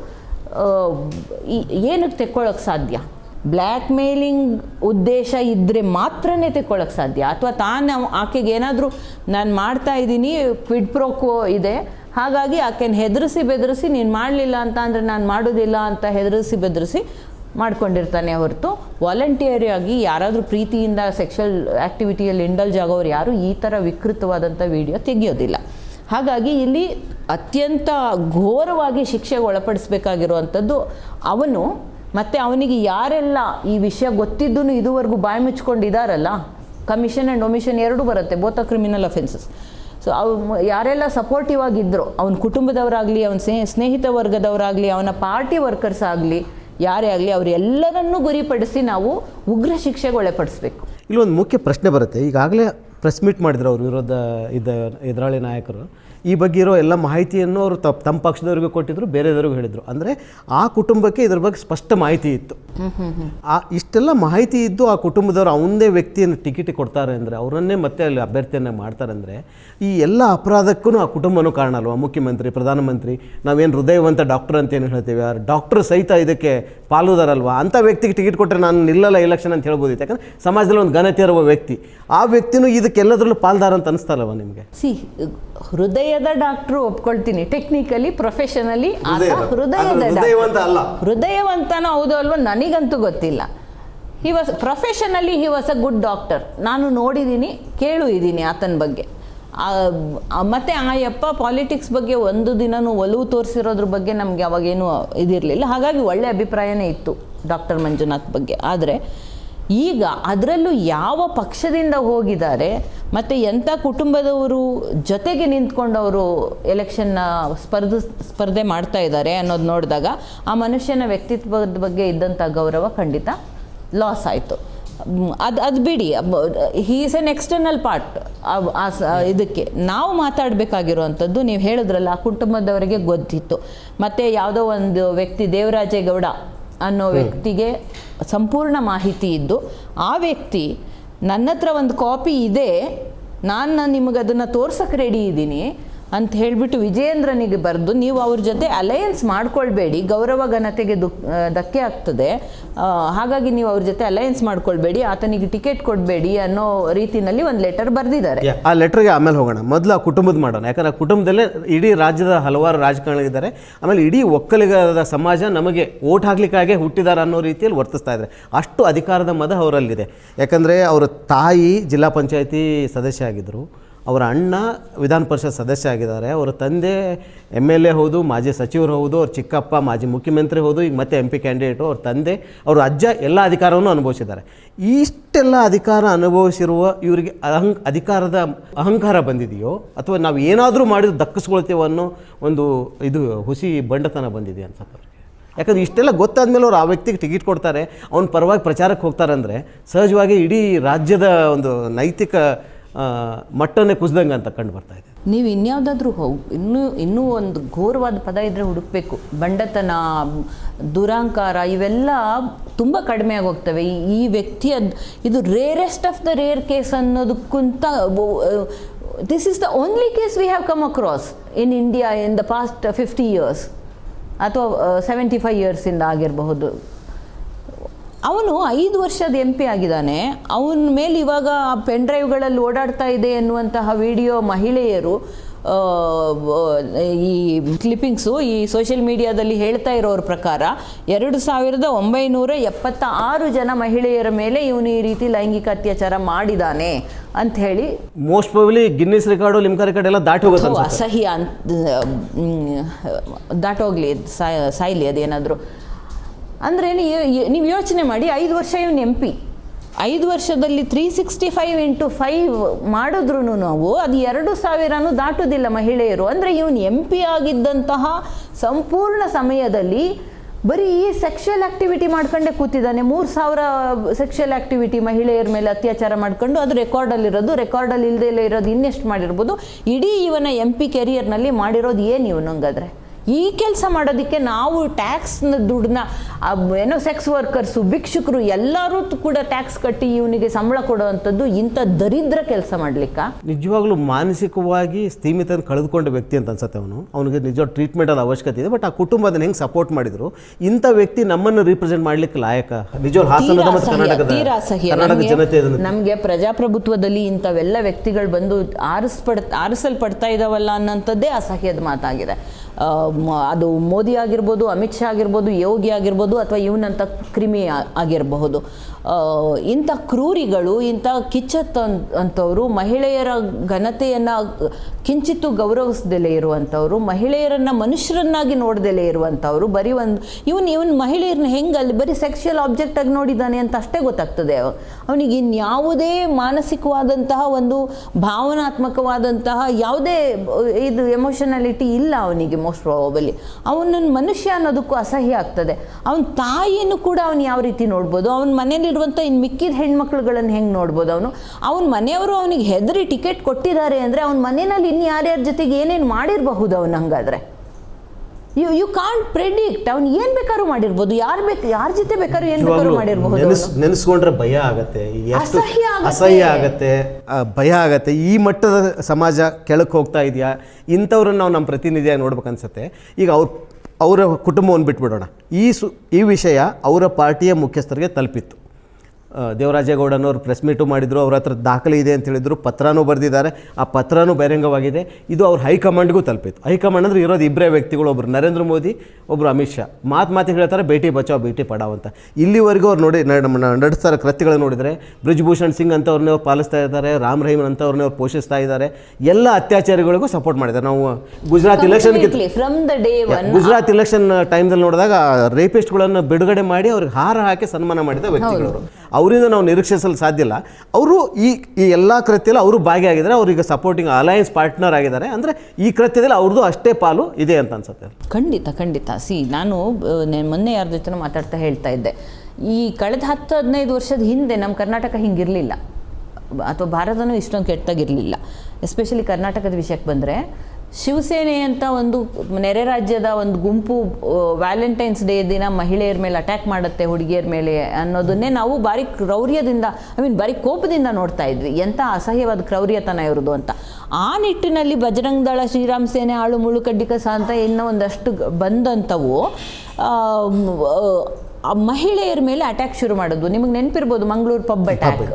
ಏನಕ್ಕೆ ತೆಕ್ಕೊಳ್ಳೋಕೆ ಸಾಧ್ಯ? ಬ್ಲ್ಯಾಕ್ ಮೇಲಿಂಗ್ ಉದ್ದೇಶ ಇದ್ದರೆ ಮಾತ್ರನೇ ತೆಕ್ಕೊಳ್ಳೋಕೆ ಸಾಧ್ಯ. ಅಥವಾ ತಾನು ಆಕೆಗೆ ಏನಾದರೂ ನಾನು ಮಾಡ್ತಾ ಇದ್ದೀನಿ ಪ್ರೋಕೋ ಇದೆ ಹಾಗಾಗಿ ಆಕೆನ ಹೆದರಿಸಿ ಬೆದರಿಸಿ, ನೀನು ಮಾಡಲಿಲ್ಲ ಅಂತ ಅಂದರೆ ನಾನು ಮಾಡೋದಿಲ್ಲ ಅಂತ ಹೆದರಿಸಿ ಬೆದರಿಸಿ ಮಾಡ್ಕೊಂಡಿರ್ತಾನೆ ಹೊರತು. ವಾಲಂಟಿಯರಿ ಆಗಿ ಯಾರಾದರೂ ಪ್ರೀತಿಯಿಂದ ಸೆಕ್ಷುವಲ್ ಆ್ಯಕ್ಟಿವಿಟಿಯಲ್ಲಿ ಇಂಡಲ್ಜ್ ಆಗೋರು ಯಾರು ಈ ಥರ ವಿಕೃತವಾದಂಥ ವಿಡಿಯೋ ತೆಗೆಯೋದಿಲ್ಲ. ಹಾಗಾಗಿ ಇಲ್ಲಿ ಅತ್ಯಂತ ಘೋರವಾಗಿ ಶಿಕ್ಷೆಗೆ ಒಳಪಡಿಸಬೇಕಾಗಿರುವಂಥದ್ದು ಅವನು, ಮತ್ತು ಅವನಿಗೆ ಯಾರೆಲ್ಲ ಈ ವಿಷಯ ಗೊತ್ತಿದ್ದೂ ಇದುವರೆಗೂ ಬಾಯಿ ಮುಚ್ಕೊಂಡಿದ್ದಾರಲ್ಲ ಕಮಿಷನ್ ಆ್ಯಂಡ್ ಒಮಿಷನ್ ಎರಡೂ ಬರುತ್ತೆ ಬೋತ ಕ್ರಿಮಿನಲ್ ಅಫೆನ್ಸಸ್ ಸೊ ಅವು ಯಾರೆಲ್ಲ ಸಪೋರ್ಟಿವ್ ಆಗಿದ್ದರು ಅವನ ಕುಟುಂಬದವರಾಗಲಿ, ಅವನ ಸ್ನೇಹ, ಸ್ನೇಹಿತ ವರ್ಗದವರಾಗಲಿ, ಅವನ ಪಾರ್ಟಿ ವರ್ಕರ್ಸ್ ಆಗಲಿ, ಯಾರೇ ಆಗಲಿ, ಅವರೆಲ್ಲರನ್ನೂ ಗುರಿಪಡಿಸಿ ನಾವು ಉಗ್ರ ಶಿಕ್ಷೆಗೆ ಒಳಪಡಿಸ್ಬೇಕು. ಒಂದು ಮುಖ್ಯ ಪ್ರಶ್ನೆ ಬರುತ್ತೆ. ಈಗಾಗಲೇ ಪ್ರೆಸ್ ಮೀಟ್ ಮಾಡಿದ್ರು ಅವ್ರ ವಿರೋಧ ಇದ್ದ, ಎದುರಾಳಿ ನಾಯಕರು. ಈ ಬಗ್ಗೆ ಇರೋ ಎಲ್ಲ ಮಾಹಿತಿಯನ್ನು ಅವರು ತಪ್ಪು ತಮ್ಮ ಪಕ್ಷದವ್ರಿಗೂ ಕೊಟ್ಟಿದ್ರು, ಬೇರೆದವ್ರಿಗೂ ಹೇಳಿದರು. ಅಂದರೆ ಆ ಕುಟುಂಬಕ್ಕೆ ಇದ್ರ ಬಗ್ಗೆ ಸ್ಪಷ್ಟ ಮಾಹಿತಿ ಇತ್ತು. ಆ ಇಷ್ಟೆಲ್ಲ ಮಾಹಿತಿ ಇದ್ದು ಆ ಕುಟುಂಬದವರು ಅವನದೇ ವ್ಯಕ್ತಿಯನ್ನು ಟಿಕೆಟ್ ಕೊಡ್ತಾರೆ ಅಂದರೆ, ಅವರನ್ನೇ ಮತ್ತೆ ಅಲ್ಲಿ ಅಭ್ಯರ್ಥಿಯನ್ನು ಮಾಡ್ತಾರೆ ಅಂದರೆ, ಈ ಎಲ್ಲ ಅಪರಾಧಕ್ಕೂ ಆ ಕುಟುಂಬನೂ ಕಾರಣ ಅಲ್ವಾ? ಮುಖ್ಯಮಂತ್ರಿ, ಪ್ರಧಾನಮಂತ್ರಿ, ನಾವೇನು ಹೃದಯವಂತ ಡಾಕ್ಟರ್ ಅಂತ ಏನು ಹೇಳ್ತೀವಿ, ಆ ಡಾಕ್ಟರ್ ಸಹಿತ ಇದಕ್ಕೆ ಪಾಲುದಾರಲ್ವಾ ಅಂಥ ವ್ಯಕ್ತಿಗೆ ಟಿಕೆಟ್ ಕೊಟ್ಟರೆ ನಾನು ನಿಲ್ಲಲ್ಲ ಎಲೆಕ್ಷನ್ ಅಂತ ಹೇಳ್ಬೋದಿತ್ತು ಯಾಕಂದ್ರೆ ಸಮಾಜದಲ್ಲಿ ಒಂದು ಘನತೆ ಇರುವ ವ್ಯಕ್ತಿ. ಆ ವ್ಯಕ್ತಿನೂ ಇದಕ್ಕೆಲ್ಲದರಲ್ಲೂ ಪಾಲ್ದಾರ ಅಂತ ಅನಿಸ್ತಲ್ಲವ ನಿಮಗೆ? ಸಿ ಹೃದಯದ ಡಾಕ್ಟ್ರು ಒಪ್ಕೊಳ್ತೀನಿ. ಟೆಕ್ನಿಕಲಿ ಪ್ರೊಫೆಷನಲಿ ಆತ ಹೃದಯದ. ಡಾಕ್ಟ್ರು. ಹೃದಯವಂತನೋ ಹೌದು ಅಲ್ವೋ ನನಗಂತೂ ಗೊತ್ತಿಲ್ಲ. He was professionally he was a good doctor ನಾನು ನೋಡಿದ್ದೀನಿ ಕೇಳು ಇದ್ದೀನಿ ಆತನ ಬಗ್ಗೆ. ಮತ್ತೆ ಆ ಯಪ್ಪ ಪಾಲಿಟಿಕ್ಸ್ ಬಗ್ಗೆ ಒಂದು ದಿನನೂ ಒಲವು ತೋರಿಸಿರೋದ್ರ ಬಗ್ಗೆ ನಮಗೆ ಅವಾಗೇನು ಇದಿರಲಿಲ್ಲ. ಹಾಗಾಗಿ ಒಳ್ಳೆ ಅಭಿಪ್ರಾಯನೇ ಇತ್ತು ಡಾಕ್ಟರ್ ಮಂಜುನಾಥ್ ಬಗ್ಗೆ. ಆದರೆ ಈಗ ಅದರಲ್ಲೂ ಯಾವ ಪಕ್ಷದಿಂದ ಹೋಗಿದ್ದಾರೆ ಮತ್ತು ಎಂಥ ಕುಟುಂಬದವರು ಜೊತೆಗೆ ನಿಂತ್ಕೊಂಡವರು ಎಲೆಕ್ಷನ್ನ ಸ್ಪರ್ಧ, ಸ್ಪರ್ಧೆ ಮಾಡ್ತಾ ಇದ್ದಾರೆ ಅನ್ನೋದು ನೋಡಿದಾಗ ಆ ಮನುಷ್ಯನ ವ್ಯಕ್ತಿತ್ವದ ಬಗ್ಗೆ ಇದ್ದಂಥ ಗೌರವ ಖಂಡಿತ ಲಾಸ್ ಆಯಿತು. ಅದು ಅದು ಬಿಡಿ. ಈಸ್ ಎನ್ ಎಕ್ಸ್ಟರ್ನಲ್ ಪಾರ್ಟ್ ಇದಕ್ಕೆ. ನಾವು ಮಾತಾಡಬೇಕಾಗಿರುವಂಥದ್ದು ನೀವು ಹೇಳಿದ್ರಲ್ಲ ಆ ಕುಟುಂಬದವರಿಗೆ ಗೊತ್ತಿತ್ತು. ಮತ್ತು ಯಾವುದೋ ಒಂದು ವ್ಯಕ್ತಿ ದೇವರಾಜೇಗೌಡ ಅನ್ನೋ ವ್ಯಕ್ತಿಗೆ ಸಂಪೂರ್ಣ ಮಾಹಿತಿ ಇದ್ದು ಆ ವ್ಯಕ್ತಿ ನನ್ನ ಹತ್ರ ಒಂದು ಕಾಪಿ ಇದೆ ನಾನು ನಿಮಗೆ ಅದನ್ನು ತೋರ್ಸಕ್ಕೆ ರೆಡಿ ಇದ್ದೀನಿ ಅಂತ ಹೇಳಿಬಿಟ್ಟು ವಿಜಯೇಂದ್ರನಿಗೆ ಬರೆದು ನೀವು ಅವ್ರ ಜೊತೆ ಅಲಯನ್ಸ್ ಮಾಡ್ಕೊಳ್ಬೇಡಿ. ಗೌರವ ಘನತೆಗೆ ದುಃಖ ಧಕ್ಕೆ ಆಗ್ತದೆ. ಹಾಗಾಗಿ ನೀವು ಅವ್ರ ಜೊತೆ ಅಲಯನ್ಸ್ ಮಾಡ್ಕೊಳ್ಬೇಡಿ. ಆತನಿಗೆ ಟಿಕೆಟ್ ಕೊಡಬೇಡಿ ಅನ್ನೋ ರೀತಿಯಲ್ಲಿ ಒಂದು ಲೆಟರ್ ಬರೆದಿದ್ದಾರೆ. ಆ ಲೆಟರ್ಗೆ ಆಮೇಲೆ ಹೋಗೋಣ. ಮೊದಲು ಆ ಕುಟುಂಬದ ಮಾಡೋಣ. ಯಾಕಂದ್ರೆ ಕುಟುಂಬದಲ್ಲೇ ಇಡೀ ರಾಜ್ಯದ ಹಲವಾರು ರಾಜಕಾರಣಿಗಳಿದ್ದಾರೆ. ಆಮೇಲೆ ಇಡೀ ಒಕ್ಕಲಿಗರ ಸಮಾಜ ನಮಗೆ ಓಟ್ ಹಾಕ್ಲಿಕ್ಕಾಗೆ ಹುಟ್ಟಿದ್ದಾರೆ ಅನ್ನೋ ರೀತಿಯಲ್ಲಿ ವರ್ತಿಸ್ತಾ ಇದ್ದಾರೆ. ಅಷ್ಟು ಅಧಿಕಾರದ ಮದ ಅವರಲ್ಲಿದೆ. ಯಾಕಂದರೆ ಅವರ ತಾಯಿ ಜಿಲ್ಲಾ ಪಂಚಾಯತಿ ಸದಸ್ಯ ಆಗಿದ್ದರು ಅವರ ಅಣ್ಣ ವಿಧಾನ ಪರಿಷತ್ ಸದಸ್ಯ ಆಗಿದ್ದಾರೆ. ಅವರ ತಂದೆ ಎಂ ಎಲ್ ಎ ಹೌದು, ಮಾಜಿ ಸಚಿವರು ಹೌದು, ಅವ್ರ ಚಿಕ್ಕಪ್ಪ ಮಾಜಿ ಮುಖ್ಯಮಂತ್ರಿ ಹೌದು, ಈಗ ಮತ್ತೆ ಎಂ ಪಿ ಕ್ಯಾಂಡಿಡೇಟು ಅವ್ರ ತಂದೆ, ಅವ್ರ ಅಜ್ಜ ಎಲ್ಲ ಅಧಿಕಾರವನ್ನು ಅನುಭವಿಸಿದ್ದಾರೆ. ಇಷ್ಟೆಲ್ಲ ಅಧಿಕಾರ ಅನುಭವಿಸಿರುವ ಇವರಿಗೆ ಅಹಂ ಅಧಿಕಾರದ ಅಹಂಕಾರ ಬಂದಿದೆಯೋ, ಅಥವಾ ನಾವು ಏನಾದರೂ ಮಾಡಿದ್ರು ದಕ್ಕಿಸ್ಕೊಳ್ತೇವೆ ಅನ್ನೋ ಒಂದು ಇದು, ಹುಸಿ ಬಂಡತನ ಬಂದಿದೆ ಅನ್ಸುತ್ತೆ ಯಾಕಂದ್ರೆ ಇಷ್ಟೆಲ್ಲ ಗೊತ್ತಾದ್ಮೇಲೆ ಅವ್ರು ಆ ವ್ಯಕ್ತಿಗೆ ಟಿಕೆಟ್ ಕೊಡ್ತಾರೆ, ಅವ್ನ ಪರವಾಗಿ ಪ್ರಚಾರಕ್ಕೆ ಹೋಗ್ತಾರೆ ಅಂದರೆ ಸಹಜವಾಗಿ ಇಡೀ ರಾಜ್ಯದ ಒಂದು ನೈತಿಕ ಮಟ್ಟನೇ ಕುಸ್ದಂಗೆ ಅಂತ ಕಂಡು ಬರ್ತಾ ಇದೆ. ನೀವು ಇನ್ಯಾವುದಾದ್ರೂ ಹೋಗಿ, ಇನ್ನೂ ಇನ್ನೂ ಒಂದು ಘೋರವಾದ ಪದ ಇದ್ದರೆ ಹುಡುಕ್ಬೇಕು. ಬಂಡತನ, ದುರಾಂಕಾರ, ಇವೆಲ್ಲ ತುಂಬ ಕಡಿಮೆ ಆಗೋಗ್ತವೆ. ಈ- ವ್ಯಕ್ತಿಯ ಇದು rarest of the rare case ಅನ್ನೋದಕ್ಕಿಂತ this is the only case we have come across in India in the past fifty years ಅಥವಾ ಸೆವೆಂಟಿ ಫೈವ್ ಇಯರ್ಸಿಂದ ಆಗಿರಬಹುದು. ಅವನು ಐದು ವರ್ಷದ ಎಂ ಪಿ ಆಗಿದ್ದಾನೆ ಅವನ ಮೇಲೆ ಇವಾಗ ಪೆನ್ ಡ್ರೈವ್ಗಳಲ್ಲಿ ಓಡಾಡ್ತಾ ಇದೆ ಎನ್ನುವಂತಹ ವಿಡಿಯೋ ಮಹಿಳೆಯರು ಈ ಕ್ಲಿಪ್ಪಿಂಗ್ಸು ಈ ಸೋಷಿಯಲ್ ಮೀಡಿಯಾದಲ್ಲಿ ಹೇಳ್ತಾ ಇರೋರ ಪ್ರಕಾರ ಎರಡು ಸಾವಿರದ ಒಂಬೈನೂರ ಎಪ್ಪತ್ತ ಆರು ಜನ ಮಹಿಳೆಯರ ಮೇಲೆ ಇವನು ಈ ರೀತಿ ಲೈಂಗಿಕ ಅತ್ಯಾಚಾರ ಮಾಡಿದ್ದಾನೆ ಅಂತ ಹೇಳಿ most probably Guinness record Limca record ಎಲ್ಲ ದಾಟಿ ಹೋಗುತ್ತೆ. ಅಸಹ್ಯ ಅಂತ ದಾಟೋಗ್ಲಿ ಸಾಯ್- ಸಾಯ್ಲಿ ಅದೇನಾದರೂ ಅಂದರೆ ನೀವು ಯೋಚನೆ ಮಾಡಿ, ಐದು ವರ್ಷ ಇವನು ಎಂ ಪಿ ಐದು ವರ್ಷದಲ್ಲಿ three sixty five into five ಮಾಡಿದ್ರು ನಾವು, ಅದು ಎರಡು ಸಾವಿರನೂ ದಾಟೋದಿಲ್ಲ ಮಹಿಳೆಯರು. ಅಂದರೆ ಇವನು ಎಂ ಪಿ ಆಗಿದ್ದಂತಹ ಸಂಪೂರ್ಣ ಸಮಯದಲ್ಲಿ ಬರೀ ಈ ಸೆಕ್ಷುಯಲ್ ಆಕ್ಟಿವಿಟಿ ಮಾಡ್ಕೊಂಡೇ ಕೂತಿದ್ದಾನೆ. ಮೂರು ಸಾವಿರ ಸೆಕ್ಷುಯಲ್ ಆಕ್ಟಿವಿಟಿ ಮಹಿಳೆಯರ ಮೇಲೆ ಅತ್ಯಾಚಾರ ಮಾಡ್ಕೊಂಡು, ಅದು ರೆಕಾರ್ಡಲ್ಲಿರೋದು ರೆಕಾರ್ಡಲ್ಲಿ ಇಲ್ಲದೆ ಇರೋದು, ಇನ್ನೆಷ್ಟು ಮಾಡಿರ್ಬೋದು. ಇಡೀ ಇವನ ಎಂ ಪಿ ಕೆರಿಯರ್ನಲ್ಲಿ ಮಾಡಿರೋದು ಏನು ಇವನು ಹಂಗಾದ್ರೆ? ಈ ಕೆಲಸ ಮಾಡೋದಕ್ಕೆ ನಾವು ಟ್ಯಾಕ್ಸ್ನ ದುಡ್ಡನ್ನ ಏನೋ ಸೆಕ್ಸ್ ವರ್ಕರ್ಸು ಭಿಕ್ಷುಕರು ಎಲ್ಲರೂ ಕೂಡ ಟ್ಯಾಕ್ಸ್ ಕಟ್ಟಿ ಇವನಿಗೆ ಸಂಬಳ ಕೊಡುವಂಥದ್ದು ಇಂಥ ದರಿದ್ರ ಕೆಲಸ ಮಾಡ್ಲಿಕ್ಕ? ನಿಜವಾಗ್ಲೂ ಮಾನಸಿಕವಾಗಿ ಸ್ಥೀಮಿತ ಕಳೆದುಕೊಂಡ ವ್ಯಕ್ತಿ ಅಂತ ಅನ್ಸುತ್ತೆ ಅವನು. ಅವನಿಗೆ ನಿಜ ಟ್ರೀಟ್ಮೆಂಟ್ ಅಲ್ಲಿ ಅವಶ್ಯಕತೆ ಇದೆ ಬಟ್ ಆ ಕುಟುಂಬ ಅದನ್ನ ಹೆಂಗೆ ಸಪೋರ್ಟ್ ಮಾಡಿದ್ರು? ಇಂಥ ವ್ಯಕ್ತಿ ನಮ್ಮನ್ನು ರಿಪ್ರೆಸೆಂಟ್ ಮಾಡ್ಲಿಕ್ಕೆ ಲಾಯಕ? ನಿಜವಾಗ್ಲೂ ನಮ್ಗೆ- ಪ್ರಜಾಪ್ರಭುತ್ವದಲ್ಲಿ ಇಂಥವೆಲ್ಲ ವ್ಯಕ್ತಿಗಳು ಬಂದು ಆರಿಸ್ಪಡ್ ಆರಿಸಲ್ಪಡ್ತಾ ಇದಾವಲ್ಲ ಅನ್ನೋಂಥದ್ದೇ ಅಸಹ್ಯದ ಮಾತಾಗಿದೆ. ಅದು ಮೋದಿ ಆಗಿರ್ಬೋದು ಅಮಿತ್ ಶಾ ಆಗಿರ್ಬೋದು ಯೋಗಿ ಆಗಿರ್ಬೋದು ಅಥವಾ ಇವನಂಥ ಕ್ರಿಮಿ ಆಗಿರಬಹುದು. ಇಂಥ ಕ್ರೂರಿಗಳು, ಇಂಥ ಕಿಚ್ಚತ್ ಅಂಥವರು ಮಹಿಳೆಯರ ಘನತೆಯನ್ನು ಕಿಂಚಿತ್ತು ಗೌರವಿಸ್ದಲೇ ಇರುವಂಥವ್ರು, ಮಹಿಳೆಯರನ್ನು ಮನುಷ್ಯರನ್ನಾಗಿ ನೋಡ್ದಲೇ ಇರುವಂಥವ್ರು, ಬರೀ ಒಂದು, ಇವನು ಇವನು ಮಹಿಳೆಯರನ್ನ ಹೆಂಗೆ ಅಲ್ಲಿ ಬರೀ ಸೆಕ್ಷುಯಲ್ ಆಬ್ಜೆಕ್ಟ್ ಆಗಿ ನೋಡಿದ್ದಾನೆ ಅಂತ ಅಷ್ಟೇ ಗೊತ್ತಾಗ್ತದೆ ಅವ- ಅವನಿಗೆ ಇನ್ಯಾವುದೇ ಮಾನಸಿಕವಾದಂತಹ ಒಂದು ಭಾವನಾತ್ಮಕವಾದಂತಹ ಯಾವುದೇ ಇದು ಎಮೋಷನಾಲಿಟಿ ಇಲ್ಲ ಅವನಿಗೆ ಮೋಸ್ಟ್ ಪ್ರಾಬಲಿ ಅವನನ್ನು ಮನುಷ್ಯ ಅನ್ನೋದಕ್ಕೂ ಅಸಹ್ಯ ಆಗ್ತದೆ. ಅವನ ತಾಯಿಯನ್ನು ಕೂಡ ಅವನು ಯಾವ ರೀತಿ ನೋಡ್ಬೋದು, ಅವನ ಮನೇಲಿರುವಂಥ ಇನ್ನು ಮಿಕ್ಕಿದ ಹೆಣ್ಮಕ್ಳುಗಳನ್ನು ಹೆಂಗೆ ನೋಡ್ಬೋದು ಅವನು? ಅವನ ಮನೆಯವರು ಅವನಿಗೆ ಹೆದರಿ ಟಿಕೆಟ್ ಕೊಟ್ಟಿದ್ದಾರೆ ಅಂದರೆ ಅವನ ಮನೆಯಲ್ಲಿ ಇನ್ನು ಯಾರ್ಯಾರ ಜೊತೆಗೆ ಏನೇನು ಮಾಡಿರಬಹುದು ಅವನು ಹಂಗಾದ್ರೆ? ಯು ಯು ಕಾಂಟ್ ಪ್ರೆಡಿಕ್ಟ್ ಅವ್ನು ಏನು ಬೇಕಾದ್ರೂ ಮಾಡಿರ್ಬೋದು. ಯಾರು ಬೇಕು ಯಾರ ಜೊತೆ ಬೇಕಾದ್ರೂ ಏನು ಬೇಕಾದ್ರೂ ಮಾಡಿರ್ಬೋದು ನೆನೆಸ್ ನೆನೆಸ್ಕೊಂಡ್ರೆ ಭಯ ಆಗತ್ತೆ. ಎಷ್ಟು ಅಸಹ್ಯ ಆಗುತ್ತೆ. ಅಸಹ್ಯ ಆಗತ್ತೆ. ಭಯ ಆಗತ್ತೆ. ಈ ಮಟ್ಟದ ಸಮಾಜ ಕೆಳಕ್ಕೆ ಹೋಗ್ತಾ ಇದೆಯಾ? ಇಂಥವ್ರನ್ನ ನಾವು ನಮ್ಮ ಪ್ರತಿನಿಧಿಯಾಗಿ ನೋಡ್ಬೇಕನ್ಸುತ್ತೆ. ಈಗ ಅವ್ರ ಅವರ ಕುಟುಂಬವನ್ನು ಬಿಟ್ಬಿಡೋಣ. ಈ ಸು ಈ ವಿಷಯ ಅವರ ಪಾರ್ಟಿಯ ಮುಖ್ಯಸ್ಥರಿಗೆ ತಲುಪಿತ್ತು. ದೇವರಾಜೇಗೌಡನವರು ಪ್ರೆಸ್ ಮೀಟು ಮಾಡಿದರು ಅವ್ರ ಹತ್ರ ದಾಖಲೆ ಇದೆ ಅಂತ ಹೇಳಿದ್ರು ಪತ್ರನೂ ಬರೆದಿದ್ದಾರೆ. ಆ ಪತ್ರನೂ ಬಹಿರಂಗವಾಗಿದೆ. ಇದು ಅವ್ರ ಹೈಕಮಾಂಡ್ಗೂ ತಲುಪಿತ್ತು. ಹೈಕಮಾಂಡ್ ಅಂದ್ರೆ ಇರೋದು ಇಬ್ಬರೇ ವ್ಯಕ್ತಿಗಳು ಒಬ್ರು ನರೇಂದ್ರ ಮೋದಿ ಒಬ್ಬರು ಅಮಿತ್ ಶಾ. ಮಾತು ಮಾತಿಗೆ ಹೇಳ್ತಾರೆ ಭೇಟಿ ಬಚಾವ್ ಭೇಟಿ ಪಡಾವ್ ಅಂತ. ಇಲ್ಲಿವರೆಗೂ ಅವ್ರು ನೋಡಿ ನಡೆಸ್ತಾರೆ ಕೃತ್ಯಗಳು ನೋಡಿದರೆ ಬ್ರಿಜ್ಭೂಷಣ್ ಸಿಂಗ್ ಅಂತವ್ರನ್ನೇ ಅವ್ರು ಪಾಲಿಸ್ತಾ ಇದ್ದಾರೆ ರಾಮ್ ರಹೀಮ್ ಅಂತವ್ರನ್ನೇ ಅವ್ರು ಪೋಷಿಸ್ತಾ ಇದ್ದಾರೆ. ಎಲ್ಲ ಅತ್ಯಾಚಾರಿಗಳಿಗೂ ಸಪೋರ್ಟ್ ಮಾಡಿದ್ದಾರೆ. ನಾವು Gujarat election from the day one Gujarat election ಟೈಮ್ದಲ್ಲಿ ನೋಡಿದಾಗ ರೇಪಿಸ್ಟ್ಗಳನ್ನು ಬಿಡುಗಡೆ ಮಾಡಿ ಅವ್ರಿಗೆ ಹಾರ ಹಾಕಿ ಸನ್ಮಾನ ಮಾಡಿದ ವ್ಯಕ್ತಿಗಳು. ಅವರಿಂದ ನಾವು ನಿರೀಕ್ಷಿಸಲು ಸಾಧ್ಯ ಇಲ್ಲ ಅವರು ಈ ಈ ಎಲ್ಲ ಕೃತ್ಯದಲ್ಲಿ ಅವರು ಭಾಗಿಯಾಗಿದ್ದಾರೆ. ಅವ್ರಿಗೆ ಸಪೋರ್ಟಿಂಗ್ ಅಲಯನ್ಸ್ ಪಾರ್ಟ್ನರ್ ಆಗಿದ್ದಾರೆ. ಅಂದರೆ ಈ ಕೃತ್ಯದಲ್ಲಿ ಅವ್ರದ್ದು ಅಷ್ಟೇ ಪಾಲು ಇದೆ ಅಂತ ಅನ್ಸುತ್ತೆ. ಖಂಡಿತ ಖಂಡಿತ. ಸಿ, ನಾನು ಮೊನ್ನೆ ಯಾರ ಜೊತೆ ಮಾತಾಡ್ತಾ ಹೇಳ್ತಾ ಇದ್ದೆ. ಈ ಕಳೆದ ಹತ್ತು, ಹದಿನೈದು ವರ್ಷದ ಹಿಂದೆ ನಮ್ಮ ಕರ್ನಾಟಕ ಹಿಂಗಿರಲಿಲ್ಲ. ಅಥವಾ ಭಾರತನೂ ಇಷ್ಟೊಂದು ಕೆಟ್ಟಾಗಿರಲಿಲ್ಲ ಎಸ್ಪೆಷಲಿ ಕರ್ನಾಟಕದ ವಿಷಯಕ್ಕೆ ಬಂದರೆ ಶಿವಸೇನೆ ಅಂತ ಒಂದು ನೆರೆ ರಾಜ್ಯದ ಒಂದು ಗುಂಪು ವ್ಯಾಲೆಂಟೈನ್ಸ್ ಡೇ ದಿನ ಮಹಿಳೆಯರ ಮೇಲೆ ಅಟ್ಯಾಕ್ ಮಾಡುತ್ತೆ ಹುಡುಗಿಯರ ಮೇಲೆ ಅನ್ನೋದನ್ನೇ ನಾವು ಬಾರಿ ಕ್ರೌರ್ಯದಿಂದ ಐ ಮೀನ್ ಬಾರಿ ಕೋಪದಿಂದ ನೋಡ್ತಾ ಇದ್ವಿ. ಎಂಥ ಅಸಹ್ಯವಾದ ಕ್ರೌರ್ಯತನ ಇರೋದು ಅಂತ. ಆ ನಿಟ್ಟಿನಲ್ಲಿ ಬಜರಂಗ್ ದಳ ಶ್ರೀರಾಮ್ ಸೇನೆ ಆಳು ಮುಳು ಕಡ್ಡಿ ಕಸ ಅಂತ ಇನ್ನೂ ಒಂದಷ್ಟು ಬಂದಂಥವು ಮಹಿಳೆಯರ ಮೇಲೆ ಅಟ್ಯಾಕ್ ಶುರು ಮಾಡೋದು ನಿಮಗೆ ನೆನಪಿರ್ಬೋದು Mangaluru pub attack.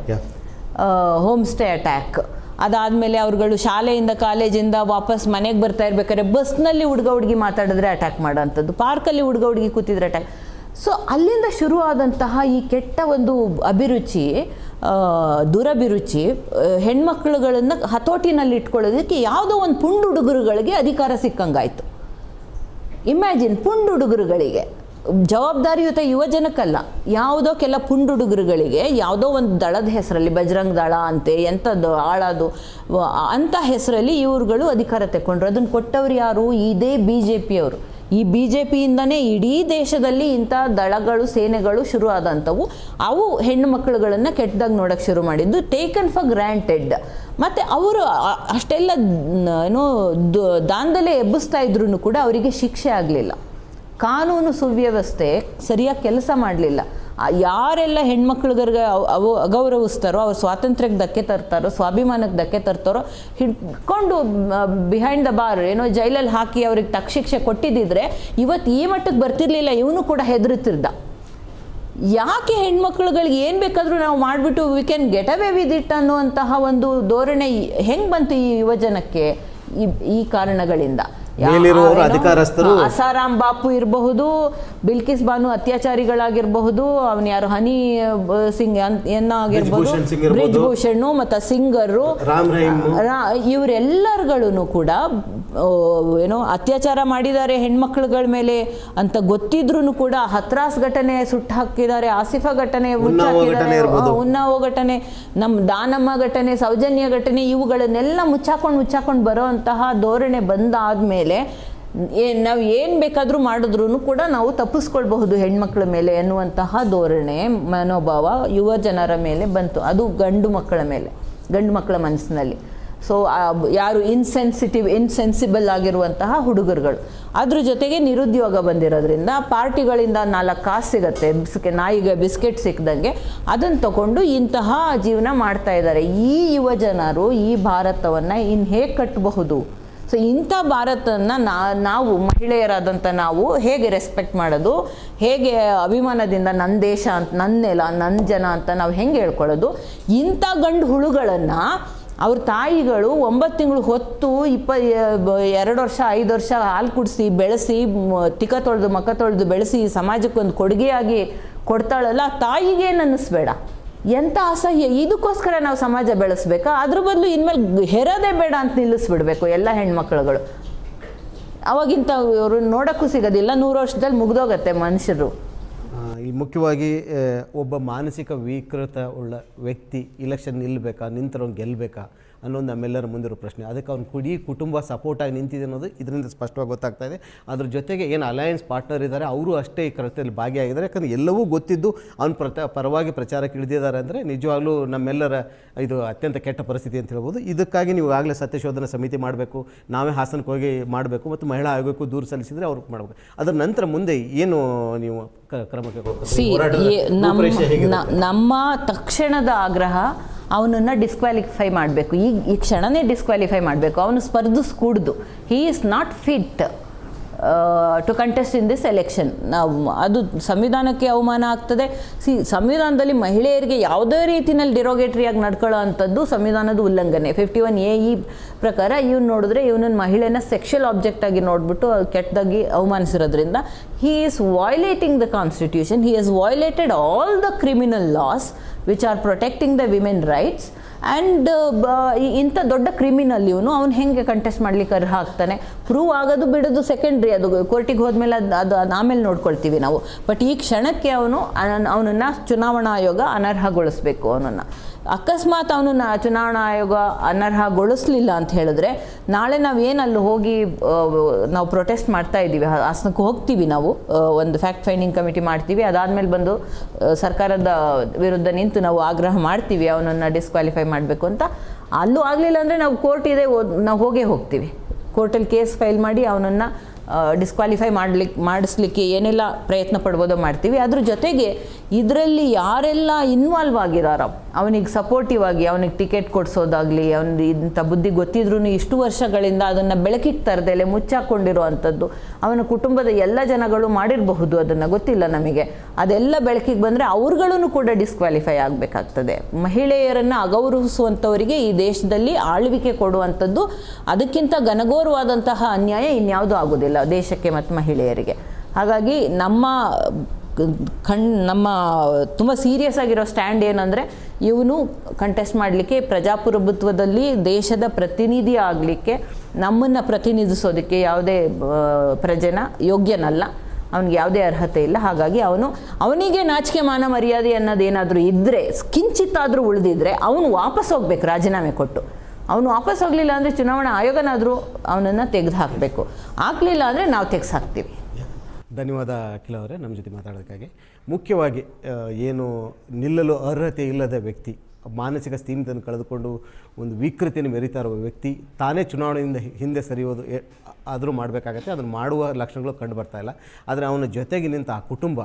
Home stay attack. ಅದಾದಮೇಲೆ ಅವರುಗಳು ಶಾಲೆಯಿಂದ ಕಾಲೇಜಿಂದ ವಾಪಸ್ ಮನೆಗೆ ಬರ್ತಾ ಇರ್ಬೇಕಾದ್ರೆ ಬಸ್ನಲ್ಲಿ ಹುಡುಗ ಹುಡುಗಿ ಮಾತಾಡಿದ್ರೆ ಅಟ್ಯಾಕ್ ಮಾಡೋಂಥದ್ದು ಪಾರ್ಕಲ್ಲಿ ಹುಡುಗ ಹುಡುಗಿ ಕೂತಿದ್ರೆ ಅಟ್ಯಾಕ್ ಸೊ ಅಲ್ಲಿಂದ ಶುರುವಾದಂತಹ ಈ ಕೆಟ್ಟ ಒಂದು ಅಭಿರುಚಿ ದುರಭಿರುಚಿ ಹೆಣ್ಮಕ್ಳುಗಳನ್ನು ಹತೋಟಿನಲ್ಲಿ ಇಟ್ಕೊಳ್ಳೋದಕ್ಕೆ ಯಾವುದೋ ಒಂದು ಪುಂಡು ಹುಡುಗರುಗಳಿಗೆ ಅಧಿಕಾರ ಸಿಕ್ಕಂಗಾಯಿತು. ಇಮ್ಯಾಜಿನ್ ಪುಂಡು ಹುಡುಗರುಗಳಿಗೆ. ಜವಾಬ್ದಾರಿಯುತ ಯುವ ಜನಕ್ಕಲ್ಲ, ಯಾವುದೋ ಕೆಲ ಪುಂಡುಡುಗರುಗಳಿಗೆ ಯಾವುದೋ ಒಂದು ದಳದ ಹೆಸರಲ್ಲಿ, ಬಜರಂಗ್ ದಳ ಅಂತೆ, ಎಂಥದ್ದು ಆಳದು ಅಂಥ ಹೆಸರಲ್ಲಿ ಇವ್ರುಗಳು ಅಧಿಕಾರ ತಗೊಂಡ್ರು ಅದನ್ನು ಕೊಟ್ಟವ್ರು ಯಾರು? ಇದೇ ಬಿ ಜೆ ಪಿಯವರು ಈ ಬಿ ಜೆ ಪಿಯಿಂದನೇ ಇಡೀ ದೇಶದಲ್ಲಿ ಇಂಥ ದಳಗಳು, ಸೇನೆಗಳು ಶುರು ಆದಂಥವು. ಅವು ಹೆಣ್ಣು ಮಕ್ಕಳುಗಳನ್ನು ಕೆಟ್ಟದಾಗಿ ನೋಡೋಕ್ಕೆ ಶುರು ಮಾಡಿದ್ದು ಟೇಕನ್ ಫಾರ್ ಗ್ರ್ಯಾಂಟೆಡ್ ಮತ್ತು ಅವರು ಅಷ್ಟೆಲ್ಲ ಏನು ದಾಂಧಲೆ ಎಬ್ಬಿಸ್ತಾ ಇದ್ರೂ ಕೂಡ ಅವರಿಗೆ ಶಿಕ್ಷೆ ಆಗಲಿಲ್ಲ. ಕಾನೂನು ಸುವ್ಯವಸ್ಥೆ ಸರಿಯಾಗಿ ಕೆಲಸ ಮಾಡಲಿಲ್ಲ. ಯಾರೆಲ್ಲ ಹೆಣ್ಮಕ್ಳಿಗರಿಗೆ ಅವ್- ಅಗೌರವಿಸ್ತಾರೋ ಅವ್ರ ಸ್ವಾತಂತ್ರ್ಯಕ್ಕೆ ಧಕ್ಕೆ ತರ್ತಾರೋ, ಸ್ವಾಭಿಮಾನಕ್ಕೆ ಧಕ್ಕೆ ತರ್ತಾರೋ, ಹಿಡ್ಕೊಂಡು ಬಿಹೈಂಡ್ ದ ಬಾರ್ ಏನೋ ಜೈಲಲ್ಲಿ ಹಾಕಿ ಅವ್ರಿಗೆ ತಕ್ಷಿಕ್ಷೆ ಕೊಟ್ಟಿದ್ದಿದ್ರೆ ಇವತ್ತು ಈ ಮಟ್ಟಕ್ಕೆ ಬರ್ತಿರ್ಲಿಲ್ಲ, ಇವನು ಕೂಡ ಹೆದರುತ್ತಿರ್ದ ಯಾಕೆ ಹೆಣ್ಮಕ್ಳುಗಳಿಗೆ ಏನು ಬೇಕಾದರೂ ನಾವು ಮಾಡಿಬಿಟ್ಟು we can get away with it ಅನ್ನುವಂತಹ ಒಂದು ಧೋರಣೆ ಹೆಂಗೆ ಬಂತು ಈ ಯುವಜನಕ್ಕೆ ಈ ಈ ಕಾರಣಗಳಿಂದ? ಅಧಿಕಾರಸ್ಥರು. ಅಸಾರಾಮ್ ಬಾಪು ಇರಬಹುದು ಬಿಲ್ಕಿಸ್ ಬಾನು ಅತ್ಯಾಚಾರಿಗಳಾಗಿರಬಹುದು ಅವನು ಯಾರು ಹನಿ ಸಿಂಗ್ ಆಗಿರ್ಬೋದು. ಬ್ರಿಜ್ ಭೂಷಣ್ ಮತ್ತು ಸಿಂಗರು ಇವರೆಲ್ಲರುಗಳು ಕೂಡ ಏನೋ ಅತ್ಯಾಚಾರ ಮಾಡಿದ್ದಾರೆ ಹೆಣ್ಮಕ್ಳುಗಳ ಮೇಲೆ ಅಂತ ಗೊತ್ತಿದ್ರು ಕೂಡ ಹತ್ರಾಸ್ ಘಟನೆ ಸುಟ್ಟು ಹಾಕಿದ್ದಾರೆ ಆಸಿಫಾ ಘಟನೆ ಉನ್ನಾವೋ. ಘಟನೆ ನಮ್ಮ ದಾನಮ್ಮ ಘಟನೆ ಸೌಜನ್ಯ ಘಟನೆ ಇವುಗಳನ್ನೆಲ್ಲ ಮುಚ್ಚಾಕೊಂಡು ಮುಚ್ಚಾಕೊಂಡು ಬರೋಂತಹ ಧೋರಣೆ ಬಂದಾದ್ಮೇಲೆ ನಾವು ಏನು ಬೇಕಾದರೂ ಮಾಡಿದ್ರೂ ಕೂಡ ನಾವು ತಪ್ಪಿಸ್ಕೊಳ್ಬಹುದು ಹೆಣ್ಮಕ್ಳ ಮೇಲೆ ಎನ್ನುವಂತಹ ಧೋರಣೆ ಮನೋಭಾವ ಯುವ ಜನರ ಮೇಲೆ ಬಂತು. ಅದು ಗಂಡು ಮಕ್ಕಳ ಮೇಲೆ, ಗಂಡು ಮಕ್ಕಳ ಮನಸ್ಸಿನಲ್ಲಿ. ಸೊ ಯಾರು ಇನ್ಸೆನ್ಸಿಟಿವ್ ಇನ್ಸೆನ್ಸಿಬಲ್ ಆಗಿರುವಂತಹ ಹುಡುಗರುಗಳು. ಅದ್ರ ಜೊತೆಗೆ ನಿರುದ್ಯೋಗ ಬಂದಿರೋದ್ರಿಂದ ಪಾರ್ಟಿಗಳಿಂದ ನಾಲ್ಕು ಕಾಸು ಸಿಗುತ್ತೆ. ಬಿಸ್ಕೆ, ನಾಯಿಗೆ ಬಿಸ್ಕೆಟ್ ಸಿಕ್ಕದಂಗೆ ಅದನ್ನು ತಗೊಂಡು ಇಂತಹ ಜೀವನ ಮಾಡ್ತಾ ಇದ್ದಾರೆ. ಈ ಯುವ ಜನರು ಈ ಭಾರತವನ್ನು ಇನ್ನು ಹೇಗೆ ಕಟ್ಟಬಹುದು ಸೊ ಇಂಥ ಭಾರತನ ನಾ, ನಾವು ಮಹಿಳೆಯರಾದಂಥ ನಾವು ಹೇಗೆ ರೆಸ್ಪೆಕ್ಟ್ ಮಾಡೋದು, ಹೇಗೆ ಅಭಿಮಾನದಿಂದ ನನ್ನ ದೇಶ ಅಂತ ನನ್ನ ನೆಲ ನನ್ನ ಜನ ಅಂತ ನಾವು ಹೆಂಗೆ ಹೇಳ್ಕೊಳ್ಳೋದು, ಇಂಥ ಗಂಡು ಹುಳುಗಳನ್ನು ಅವ್ರ ತಾಯಿಗಳು ಒಂಬತ್ತು ತಿಂಗಳು ಹೊತ್ತು ಇಪ್ಪ, ಎರಡು ವರ್ಷ, ಐದು ವರ್ಷ ಹಾಲು ಕುಡಿಸಿ, ಬೆಳೆಸಿ, ತಿಕ ತೊಳೆದು ಮಕ್ಕ ತೊಳೆದು ಬೆಳೆಸಿ ಸಮಾಜಕ್ಕೊಂದು ಕೊಡುಗೆಯಾಗಿ ಕೊಡ್ತಾಳಲ್ಲ ತಾಯಿಗೇನು ಅನ್ನಿಸ್ಬೇಡ ಎಂಥ ಅಸಹ್ಯ? ಇದಕ್ಕೋಸ್ಕರ ನಾವು ಸಮಾಜ ಬೆಳೆಸ್ಬೇಕಾ? ಅದ್ರ ಬದಲು ಇನ್ಮೇಲೆ ಹೆರೋದೇ ಬೇಡ ಅಂತ ನಿಲ್ಲಿಸ್ಬಿಡ್ಬೇಕು ಎಲ್ಲ ಹೆಣ್ಮಕ್ಳುಗಳು. ಅವಾಗಿಂತ ಅವರು ನೋಡೋಕ್ಕೂ ಸಿಗೋದಿಲ್ಲ. ನೂರು ವರ್ಷದಲ್ಲಿ ಮುಗ್ದೋಗತ್ತೆ ಮನುಷ್ಯರು. ಈ ಮುಖ್ಯವಾಗಿ ಒಬ್ಬ ಮಾನಸಿಕ ವಿಕೃತ ಉಳ್ಳ ವ್ಯಕ್ತಿ ಇಲೆಕ್ಷನ್ ನಿಲ್ಲಬೇಕಾ ನಿಂತರವ್ನು ಗೆಲ್ಲಬೇಕಾ ಅನ್ನೋದು ನಮ್ಮೆಲ್ಲರ ಮುಂದಿರೋ ಪ್ರಶ್ನೆ. ಅದಕ್ಕೆ ಅವ್ನು ಕುಡಿ ಕುಟುಂಬ ಸಪೋರ್ಟಾಗಿ ನಿಂತಿದೆ ಅನ್ನೋದು ಇದರಿಂದ ಸ್ಪಷ್ಟವಾಗಿ ಗೊತ್ತಾಗ್ತಾ ಇದೆ ಅದ್ರ ಜೊತೆಗೆ ಏನು ಅಲಯನ್ಸ್ ಪಾರ್ಟ್ನರ್ ಇದ್ದಾರೆ ಅವರು ಅಷ್ಟೇ ಈ ಕೃತ್ಯದಲ್ಲಿ ಭಾಗಿಯಾಗಿದ್ದಾರೆ. ಯಾಕಂದರೆ ಎಲ್ಲವೂ ಗೊತ್ತಿದ್ದು ಅವ್ನ ಪ್ರತ ಪರವಾಗಿ ಪ್ರಚಾರಕ್ಕೆ ಇಳಿದಿದ್ದಾರೆ ಅಂದರೆ ನಿಜವಾಗ್ಲೂ ನಮ್ಮೆಲ್ಲರ ಇದು ಅತ್ಯಂತ ಕೆಟ್ಟ ಪರಿಸ್ಥಿತಿ ಅಂತ ಹೇಳ್ಬೋದು. ಇದಕ್ಕಾಗಿ ನೀವು ಆಗಲೇ ಸತ್ಯಶೋಧನಾ ಸಮಿತಿ ಮಾಡಬೇಕು ನಾವೇ ಹಾಸನಕ್ಕೆ ಹೋಗಿ ಮಾಡಬೇಕು ಮತ್ತು ಮಹಿಳಾ ಆಯೋಗಕ್ಕೂ ದೂರು ಸಲ್ಲಿಸಿದರೆ ಅವ್ರಿಗೆ ಮಾಡಬೇಕು ಅದರ ನಂತರ ಮುಂದೆ ಏನು ನೀವು ಕ್ರಮಕ್ಕೆ ನಮ್ಮ ತಕ್ಷಣದ ಆಗ್ರಹ ಅವನನ್ನು ಡಿಸ್ಕ್ವಾಲಿಫೈ ಮಾಡಬೇಕು. ಈ ಈ ಕ್ಷಣನೇ ಡಿಸ್ಕ್ವಾಲಿಫೈ ಮಾಡಬೇಕು. ಅವನು ಸ್ಪರ್ಧಿಸ್ಕೂಡ್ದು he is not fit to contest in this election ನಾವು ಅದು ಸಂವಿಧಾನಕ್ಕೆ ಅವಮಾನ ಆಗ್ತದೆ. ಸಿ, ಸಂವಿಧಾನದಲ್ಲಿ ಮಹಿಳೆಯರಿಗೆ ಯಾವುದೇ ರೀತಿಯಲ್ಲಿ ಡಿರೋಗೇಟ್ರಿಯಾಗಿ ನಡ್ಕೊಳ್ಳೋ ಅಂಥದ್ದು ಸಂವಿಧಾನದ ಉಲ್ಲಂಘನೆ. ಫಿಫ್ಟಿ ಒನ್ ಎ ಇ ಪ್ರಕಾರ ಇವ್ನು ನೋಡಿದ್ರೆ ಇವನನ್ನ ಮಹಿಳೆನ ಸೆಕ್ಷುಯಲ್ ಆಬ್ಜೆಕ್ಟ್ ಆಗಿ ನೋಡಿಬಿಟ್ಟು ಕೆಟ್ಟದಾಗಿ ಅವಮಾನಿಸಿರೋದ್ರಿಂದ he is violating the constitution he is violated all the criminal laws which are protecting the women rights. And ಇಂಥ ದೊಡ್ಡ ಕ್ರಿಮಿನಲ್ ಇವನು, ಅವ್ನು ಹೆಂಗೆ ಕಂಟೆಸ್ಟ್ ಮಾಡ್ಲಿಕ್ಕೆ ಅರ್ಹ ಆಗ್ತಾನೆ? ಪ್ರೂವ್ ಆಗೋದು ಬಿಡೋದು ಸೆಕೆಂಡ್ರಿ ಅದು ಕೋರ್ಟಿಗೆ ಹೋದ್ಮೇಲೆ ಅದು ಅದು ಅದು ಆಮೇಲೆ ನೋಡ್ಕೊಳ್ತೀವಿ ನಾವು. ಬಟ್ ಈ ಕ್ಷಣಕ್ಕೆ ಅವನು ಅವನನ್ನು ಚುನಾವಣಾ ಆಯೋಗ ಅನರ್ಹಗೊಳಿಸ್ಬೇಕು ಅವನನ್ನು. ಅಕಸ್ಮಾತ್ ಅವನನ್ನ ಚುನಾವಣಾ ಆಯೋಗ ಅನರ್ಹಗೊಳಿಸ್ಲಿಲ್ಲ ಅಂತ ಹೇಳಿದ್ರೆ ನಾಳೆ ನಾವು ಏನಲ್ಲಿ ಹೋಗಿ ನಾವು ಪ್ರೊಟೆಸ್ಟ್ ಮಾಡ್ತಾ ಇದ್ದೀವಿ. ಹಾಸನಕ್ಕೆ ಹೋಗ್ತೀವಿ ನಾವು. ಒಂದು ಫ್ಯಾಕ್ಟ್ ಫೈಂಡಿಂಗ್ ಕಮಿಟಿ ಮಾಡ್ತೀವಿ. ಅದಾದಮೇಲೆ ಬಂದು ಸರ್ಕಾರದ ವಿರುದ್ಧ ನಿಂತು ನಾವು ಆಗ್ರಹ ಮಾಡ್ತೀವಿ. ಅವನನ್ನು ಡಿಸ್ಕ್ವಾಲಿಫೈ ಮಾಡಬೇಕು ಅಂತ. ಅಲ್ಲೂ ಆಗಲಿಲ್ಲ ಅಂದರೆ ನಾವು ಕೋರ್ಟ್ ಇದೆ ನಾವು ಹೋಗೇ ಹೋಗ್ತೀವಿ. ಕೋರ್ಟಲ್ಲಿ ಕೇಸ್ ಫೈಲ್ ಮಾಡಿ ಅವನನ್ನು ಡಿಸ್ಕ್ವಾಲಿಫೈ ಮಾಡ್ಲಿಕ್ಕೆ ಮಾಡಿಸ್ಲಿಕ್ಕೆ ಏನೆಲ್ಲ ಪ್ರಯತ್ನ ಪಡ್ಬೋದೋ ಮಾಡ್ತೀವಿ. ಅದ್ರ ಜೊತೆಗೆ ಇದರಲ್ಲಿ ಯಾರೆಲ್ಲ ಇನ್ವಾಲ್ವ್ ಆಗಿದಾರೋ ಅವನಿಗೆ ಸಪೋರ್ಟಿವ್ ಆಗಿ, ಅವನಿಗೆ ಟಿಕೆಟ್ ಕೊಡಿಸೋದಾಗಲಿ ಅವನ ಇಂಥ ಬುದ್ಧಿ ಗೊತ್ತಿದ್ರೂ ಇಷ್ಟು ವರ್ಷಗಳಿಂದ ಅದನ್ನು ಬೆಳಕಿಗೆ ತರದೆಲೆ ಮುಚ್ಚಾಕೊಂಡಿರುವಂಥದ್ದು. ಅವನ ಕುಟುಂಬದ ಎಲ್ಲ ಜನಗಳು ಮಾಡಿರಬಹುದು ಅದನ್ನು, ಗೊತ್ತಿಲ್ಲ ನಮಗೆ. ಅದೆಲ್ಲ ಬೆಳಕಿಗೆ ಬಂದರೆ ಅವ್ರುಗಳೂ ಕೂಡ ಡಿಸ್ಕ್ವಾಲಿಫೈ ಆಗಬೇಕಾಗ್ತದೆ. ಮಹಿಳೆಯರನ್ನು ಅಗೌರವಿಸುವಂಥವರಿಗೆ ಈ ದೇಶದಲ್ಲಿ ಆಳ್ವಿಕೆ ಕೊಡುವಂಥದ್ದು, ಅದಕ್ಕಿಂತ ಘನಘೋರವಾದಂತಹ ಅನ್ಯಾಯ ಇನ್ಯಾವುದೂ ಆಗೋದಿಲ್ಲ ದೇಶಕ್ಕೆ ಮತ್ತು ಮಹಿಳೆಯರಿಗೆ. ಹಾಗಾಗಿ ನಮ್ಮ ಕಣ್, ನಮ್ಮ ತುಂಬ ಸೀರಿಯಸ್ ಆಗಿರೋ ಸ್ಟ್ಯಾಂಡ್ ಏನಂದರೆ ಇವನು ಕಂಟೆಸ್ಟ್ ಮಾಡಲಿಕ್ಕೆ ಪ್ರಜಾಪ್ರಭುತ್ವದಲ್ಲಿ ದೇಶದ ಪ್ರತಿನಿಧಿ ಆಗಲಿಕ್ಕೆ ನಮ್ಮನ್ನು ಪ್ರತಿನಿಧಿಸೋದಕ್ಕೆ ಯಾವುದೇ ಪ್ರಜೆನ ಯೋಗ್ಯನಲ್ಲ. ಅವನಿಗೆ ಯಾವುದೇ ಅರ್ಹತೆ ಇಲ್ಲ. ಹಾಗಾಗಿ ಅವನು, ಅವನಿಗೆ ನಾಚಿಕೆ ಮಾನ ಮರ್ಯಾದೆ ಅನ್ನೋದೇನಾದರೂ ಇದ್ದರೆ ಕಿಂಚಿತ್ತಾದರೂ ಉಳಿದಿದ್ರೆ ಅವನು ವಾಪಸ್ ಹೋಗ್ಬೇಕು, ರಾಜೀನಾಮೆ ಕೊಟ್ಟು. ಅವನು ವಾಪಸ್ ಹೋಗಲಿಲ್ಲ ಅಂದರೆ ಚುನಾವಣಾ ಆಯೋಗನಾದರೂ ಅವನನ್ನು ತೆಗೆದು ಹಾಕಬೇಕು ಆಗಲಿಲ್ಲ ಅಂದರೆ ನಾವು ತೆಗೆದು ಹಾಕ್ತೀವಿ ಧನ್ಯವಾದ ಅಖಿಲ ಅವರೇ ನಮ್ಮ ಜೊತೆ ಮಾತಾಡೋದಕ್ಕಾಗಿ. ಮುಖ್ಯವಾಗಿ ಏನು ನಿಲ್ಲಲು ಅರ್ಹತೆ ಇಲ್ಲದ ವ್ಯಕ್ತಿ, ಮಾನಸಿಕ ಸ್ಥಿಮಿತನ್ನು ಕಳೆದುಕೊಂಡು ಒಂದು ವಿಕೃತಿಯನ್ನು ಮೆರಿತಾ ಇರುವ ವ್ಯಕ್ತಿ, ತಾನೇ ಚುನಾವಣೆಯಿಂದ ಹಿಂದೆ ಸರಿಯೋದು ಆದರೂ ಮಾಡಬೇಕಾಗತ್ತೆ, ಅದನ್ನು ಮಾಡುವ ಲಕ್ಷಣಗಳು ಕಂಡು ಬರ್ತಾ ಇಲ್ಲ. ಆದರೆ ಅವನ ಜೊತೆಗೆ ನಿಂತ ಆ ಕುಟುಂಬ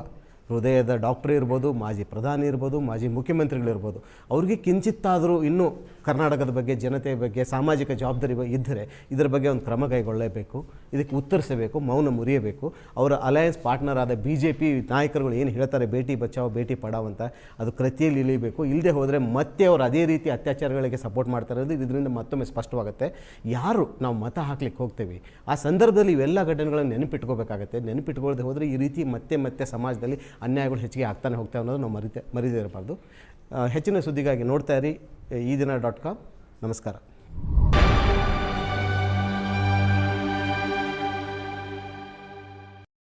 ಹೃದಯದ ಡಾಕ್ಟರ್ ಇರ್ಬೋದು, ಮಾಜಿ ಪ್ರಧಾನಿ ಇರ್ಬೋದು, ಮಾಜಿ ಮುಖ್ಯಮಂತ್ರಿಗಳಿರ್ಬೋದು. ಅವ್ರಿಗೆ ಕಿಂಚಿತ್ತಾದರೂ ಇನ್ನೂ ಕರ್ನಾಟಕದ ಬಗ್ಗೆ, ಜನತೆಯ ಬಗ್ಗೆ, ಸಾಮಾಜಿಕ ಜವಾಬ್ದಾರಿ ಇದ್ದರೆ ಇದರ ಬಗ್ಗೆ ಒಂದು ಕ್ರಮ ಕೈಗೊಳ್ಳಲೇಬೇಕು ಇದಕ್ಕೆ ಉತ್ತರಿಸಬೇಕು, ಮೌನ ಮುರಿಯಬೇಕು. ಅವರ ಅಲಯನ್ಸ್ ಪಾರ್ಟ್ನರ್ ಆದ ಬಿ ಜೆ ಪಿ ನಾಯಕರುಗಳು ಏನು ಹೇಳ್ತಾರೆ, ಬೇಟಿ ಬಚಾವ್, ಬೇಟಿ ಪಡಾವ್ ಅಂತ, ಅದು ಕೃತಿಯಲ್ಲಿ ಇಳಿಬೇಕು. ಇಲ್ಲದೆ ಹೋದರೆ ಮತ್ತೆ ಅವರು ಅದೇ ರೀತಿ ಅತ್ಯಾಚಾರಗಳಿಗೆ ಸಪೋರ್ಟ್ ಮಾಡ್ತಾರೆ ಅನ್ನೋದು ಇದರಿಂದ ಮತ್ತೊಮ್ಮೆ ಸ್ಪಷ್ಟವಾಗುತ್ತೆ. ಯಾರು ನಾವು ಮತ ಹಾಕ್ಲಿಕ್ಕೆ ಹೋಗ್ತೇವೆ? ಆ ಸಂದರ್ಭದಲ್ಲಿ ಇವೆಲ್ಲ ಘಟನೆಗಳನ್ನು ನೆನಪಿಟ್ಕೋಬೇಕಾಗುತ್ತೆ. ನೆನಪಿಟ್ಕೊಳ್ಳದೆ ಹೋದರೆ ಈ ರೀತಿ ಮತ್ತೆ ಮತ್ತೆ ಸಮಾಜದಲ್ಲಿ ಅನ್ಯಾಯಗಳು ಹೆಚ್ಚಿಗೆ ಆಗ್ತಾನೆ ಹೋಗ್ತಾವೆ ಅನ್ನೋದು ನಾವು ಮರಿತೆ ಮರಿದೇ ಇರಬಾರ್ದು. ಹೆಚ್ಚಿನ ಸುದ್ದಿಗಾಗಿ ನೋಡ್ತಾ ಇರಿ ಈ ದಿನ ಡಾಟ್ ಕಾಮ್. ನಮಸ್ಕಾರ.